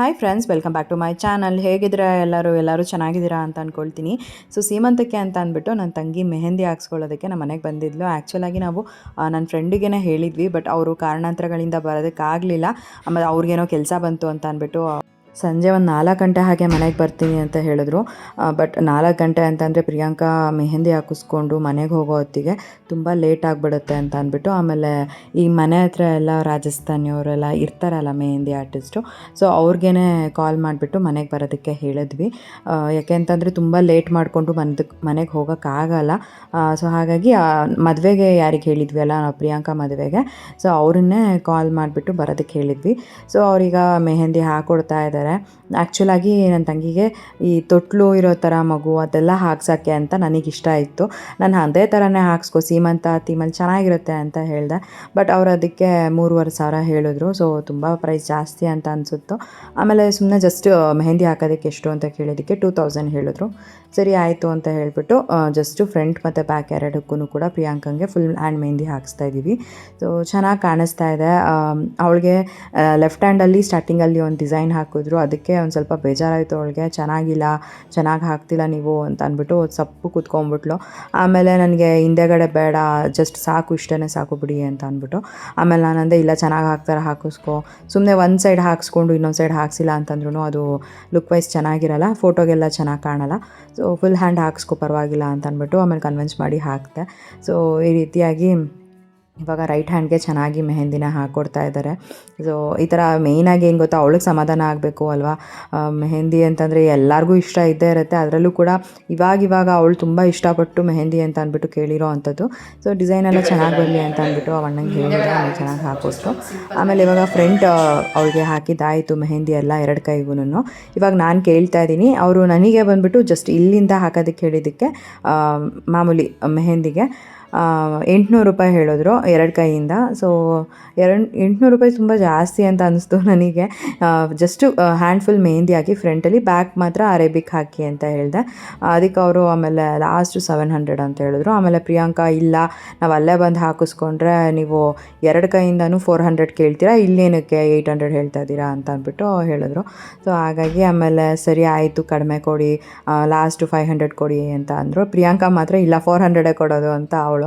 Hi friends welcome back to my channel ಹೇಗಿದ್ರೆ ಎಲ್ಲರೂ? ಎಲ್ಲರೂ ಚೆನ್ನಾಗಿದ್ದೀರಾ ಅಂತ ಅಂದ್ಕೊಳ್ತೀನಿ ಸೊ ಸೀಮಂತಕ್ಕೆ ಅಂತ ಅಂದ್ಬಿಟ್ಟು ನನ್ನ ತಂಗಿ ಮೆಹಂದಿ ಹಾಕ್ಸ್ಕೊಳ್ಳೋದಕ್ಕೆ ನಮ್ಮ ಮನೆಗೆ ಬಂದಿದ್ಲು. ಆ್ಯಕ್ಚುಲಾಗಿ ನಾವು ನನ್ನ ಫ್ರೆಂಡಿಗೆ ಹೇಳಿದ್ವಿ ಬಟ್ ಅವರು ಕಾರಣಾಂತರಗಳಿಂದ ಬರೋದಕ್ಕಾಗಲಿಲ್ಲ. ಆಮೇಲೆ ಅವ್ರಿಗೇನೋ ಕೆಲಸ ಬಂತು ಅಂತ ಅಂದ್ಬಿಟ್ಟು ಸಂಜೆ ಒಂದು ನಾಲ್ಕು ಗಂಟೆ ಹಾಗೆ ಮನೆಗೆ ಬರ್ತೀನಿ ಅಂತ ಹೇಳಿದ್ರು. ಬಟ್ ನಾಲ್ಕು ಗಂಟೆ ಅಂತಂದರೆ ಪ್ರಿಯಾಂಕಾ ಮೆಹಂದಿ ಹಾಕಿಸ್ಕೊಂಡು ಮನೆಗೆ ಹೋಗೋ ಹೊತ್ತಿಗೆ ತುಂಬ ಲೇಟ್ ಆಗಿಬಿಡುತ್ತೆ ಅಂತ ಅಂದ್ಬಿಟ್ಟು ಆಮೇಲೆ ಈ ಮನೆ ಹತ್ರ ಎಲ್ಲ ರಾಜಸ್ಥಾನಿಯವರೆಲ್ಲ ಇರ್ತಾರಲ್ಲ ಮೆಹಂದಿ ಆರ್ಟಿಸ್ಟು ಸೊ ಅವ್ರಿಗೇ ಕಾಲ್ ಮಾಡಿಬಿಟ್ಟು ಮನೆಗೆ ಬರೋದಕ್ಕೆ ಹೇಳಿದ್ವಿ. ಯಾಕೆ ಅಂತಂದರೆ ತುಂಬ ಲೇಟ್ ಮಾಡಿಕೊಂಡು ಮನದಕ್ಕೆ ಮನೆಗೆ ಹೋಗೋಕ್ಕಾಗಲ್ಲ ಸೊ ಹಾಗಾಗಿ ಮದುವೆಗೆ ಯಾರಿಗೆ ಹೇಳಿದ್ವಿ ಅಲ್ಲ, ನಾವು ಪ್ರಿಯಾಂಕಾ ಮದುವೆಗೆ ಸೊ ಅವ್ರನ್ನೇ ಕಾಲ್ ಮಾಡಿಬಿಟ್ಟು ಬರೋದಕ್ಕೆ ಹೇಳಿದ್ವಿ. ಸೊ ಅವ್ರೀಗ ಮೆಹಂದಿ ಹಾಕ್ಕೊಡ್ತಾ ಇದ್ದಾರೆ. ಆ್ಯಕ್ಚುಲಾಗಿ ನನ್ನ ತಂಗಿಗೆ ಈ ತೊಟ್ಲು ಇರೋ ಥರ ಮಗು ಅದೆಲ್ಲ ಹಾಕ್ಸೋಕ್ಕೆ ಅಂತ ನನಗೆ ಇಷ್ಟ ಇತ್ತು. ನಾನು ಅದೇ ಥರನೇ ಹಾಕ್ಸ್ಕೊ, ಸೀಮಂತ ಥೀಮಲ್ಲಿ ಚೆನ್ನಾಗಿರುತ್ತೆ ಅಂತ ಹೇಳಿದೆ. ಬಟ್ ಅವರು ಅದಕ್ಕೆ ಮೂರುವರೆ ಸಾವಿರ ಹೇಳಿದ್ರು. ಸೊ ತುಂಬ ಪ್ರೈಸ್ ಜಾಸ್ತಿ ಅಂತ ಅನಿಸುತ್ತು. ಆಮೇಲೆ ಸುಮ್ಮನೆ ಜಸ್ಟ್ ಮೆಹಂದಿ ಹಾಕೋದಕ್ಕೆ ಎಷ್ಟು ಅಂತ ಕೇಳಿದ್ದಕ್ಕೆ ಟೂ ತೌಸಂಡ್ ಹೇಳಿದ್ರು. ಸರಿ ಆಯಿತು ಅಂತ ಹೇಳಿಬಿಟ್ಟು ಜಸ್ಟು ಫ್ರಂಟ್ ಮತ್ತು ಬ್ಯಾಕ್ ಎರಡಕ್ಕೂ ಕೂಡ ಪ್ರಿಯಾಂಕಂಗೆ ಫುಲ್ ಹ್ಯಾಂಡ್ ಮೆಹಂದಿ ಹಾಕಿಸ್ತಾ ಇದ್ದೀವಿ. ಸೊ ಚೆನ್ನಾಗಿ ಕಾಣಿಸ್ತಾ ಇದೆ. ಅವಳಿಗೆ ಲೆಫ್ಟ್ ಹ್ಯಾಂಡಲ್ಲಿ ಸ್ಟಾರ್ಟಿಂಗಲ್ಲಿ ಒಂದು ಡಿಸೈನ್ ಹಾಕಿದ್ರು. ಅದಕ್ಕೆ ಒಂದು ಸ್ವಲ್ಪ ಬೇಜಾರಾಯಿತು ಅವಳಿಗೆ. ಚೆನ್ನಾಗಿಲ್ಲ, ಚೆನ್ನಾಗಿ ಹಾಕ್ತಿಲ್ಲ ನೀವು ಅಂತ ಅಂದ್ಬಿಟ್ಟು ಸಪ್ಪು ಕೂತ್ಕೊಂಡ್ಬಿಟ್ಲು. ಆಮೇಲೆ ನನಗೆ ಹಿಂದೆಗಡೆ ಬೇಡ ಜಸ್ಟ್ ಸಾಕು ಇಷ್ಟೇ ಸಾಕು ಬಿಡಿ ಅಂತ ಅಂದ್ಬಿಟ್ಟು. ಆಮೇಲೆ ನಾನಂದೆ ಇಲ್ಲ, ಚೆನ್ನಾಗಿ ಹಾಕ್ತಾರೆ, ಹಾಕಿಸ್ಕೊ. ಸುಮ್ಮನೆ ಒಂದು ಸೈಡ್ ಹಾಕ್ಸ್ಕೊಂಡು ಇನ್ನೊಂದು ಸೈಡ್ ಹಾಕ್ಸಿಲ್ಲ ಅಂತಂದ್ರೂ ಅದು ಲುಕ್ ವೈಸ್ ಚೆನ್ನಾಗಿರಲ್ಲ ಫೋಟೋಗೆಲ್ಲ ಚೆನ್ನಾಗಿ ಕಾಣಲ್ಲ. ಸೊ ಫುಲ್ ಹ್ಯಾಂಡ್ ಹಾಕ್ಸ್ಕೊ ಪರವಾಗಿಲ್ಲ ಅಂತ ಅಂದ್ಬಿಟ್ಟು ಆಮೇಲೆ ಕನ್ವಿನ್ಸ್ ಮಾಡಿ ಹಾಕಿದೆ. ಸೊ ಈ ರೀತಿಯಾಗಿ ಇವಾಗ ರೈಟ್ ಹ್ಯಾಂಡ್ಗೆ ಚೆನ್ನಾಗಿ ಮೆಹಂದಿನ ಹಾಕ್ಕೊಡ್ತಾ ಇದ್ದಾರೆ ಸೊ ಈ ಥರ ಮೇಯ್ನಾಗಿ ಏನು ಗೊತ್ತಾ, ಅವಳಿಗೆ ಸಮಾಧಾನ ಆಗಬೇಕು ಅಲ್ವಾ? ಮೆಹೆಂದಿ ಅಂತಂದರೆ ಎಲ್ಲರಿಗೂ ಇಷ್ಟ ಇದ್ದೇ ಇರುತ್ತೆ. ಅದರಲ್ಲೂ ಕೂಡ ಇವಾಗ ಇವಾಗ ಅವಳು ತುಂಬ ಇಷ್ಟಪಟ್ಟು ಮೆಹಂದಿ ಅಂತ ಅಂದ್ಬಿಟ್ಟು ಕೇಳಿರೋ ಅಂಥದ್ದು. ಸೊ ಡಿಸೈನ್ ಎಲ್ಲ ಚೆನ್ನಾಗಿ ಬರಲಿ ಅಂತ ಅಂದ್ಬಿಟ್ಟು ಅವಣ್ಣಂಗೆ ಹೇಳಿದ್ರೆ ಅವ್ನು ಚೆನ್ನಾಗಿ ಹಾಕೊಟ್ಟು ಆಮೇಲೆ ಇವಾಗ ಫ್ರಂಟ್ ಅವಳಿಗೆ ಹಾಕಿದ್ದಾಯಿತು ಮೆಹಂದಿ ಎಲ್ಲ ಎರಡು ಕೈಗೂನು ಇವಾಗ ನಾನು ಕೇಳ್ತಾ ಇದ್ದೀನಿ, ಅವರು ನನಗೆ ಬಂದುಬಿಟ್ಟು ಜಸ್ಟ್ ಇಲ್ಲಿಂದ ಹಾಕೋದಕ್ಕೆ ಹೇಳಿದ್ದಕ್ಕೆ ಮಾಮೂಲಿ ಮೆಹಂದಿಗೆ. ಎಂಟುನೂರು ರೂಪಾಯಿ ಹೇಳಿದ್ರು ಎರಡು ಕೈಯಿಂದ. ಸೊ ಎರಡು, ಎಂಟುನೂರು ರೂಪಾಯಿ ತುಂಬ ಜಾಸ್ತಿ ಅಂತ ಅನಿಸ್ತು ನನಗೆ. ಜಸ್ಟು ಹ್ಯಾಂಡ್ಫುಲ್ ಮೆಹಂದಿ ಹಾಕಿ ಫ್ರಂಟಲ್ಲಿ ಬ್ಯಾಕ್ ಮಾತ್ರ ಅರೇಬಿಕ್ ಹಾಕಿ ಅಂತ ಹೇಳಿದೆ. ಅದಕ್ಕೆ ಅವರು ಆಮೇಲೆ ಲಾಸ್ಟು ಸೆವೆನ್ ಹಂಡ್ರೆಡ್ ಅಂತ ಹೇಳಿದ್ರು. ಆಮೇಲೆ ಪ್ರಿಯಾಂಕಾ, ಇಲ್ಲ, ನಾವು ಅಲ್ಲೇ ಬಂದು ಹಾಕಿಸ್ಕೊಂಡ್ರೆ ನೀವು ಎರಡು ಕೈಯಿಂದನೂ ಫೋರ್ ಹಂಡ್ರೆಡ್ ಕೇಳ್ತೀರಾ, ಇಲ್ಲೇನಕ್ಕೆ ಏಯ್ಟ್ ಹಂಡ್ರೆಡ್ ಹೇಳ್ತಾ ಇದ್ದೀರಾ ಅಂತ ಅಂದ್ಬಿಟ್ಟು ಹೇಳಿದ್ರು. ಸೊ ಹಾಗಾಗಿ ಆಮೇಲೆ ಸರಿ ಆಯಿತು, ಕಡಿಮೆ ಕೊಡಿ ಲಾಸ್ಟು ಫೈವ್ ಹಂಡ್ರೆಡ್ ಕೊಡಿ ಅಂತ ಅಂದರು. ಪ್ರಿಯಾಂಕಾ ಮಾತ್ರ, ಇಲ್ಲ ಫೋರ್ ಹಂಡ್ರೆಡೇ ಕೊಡೋದು ಅಂತ ಅವಳು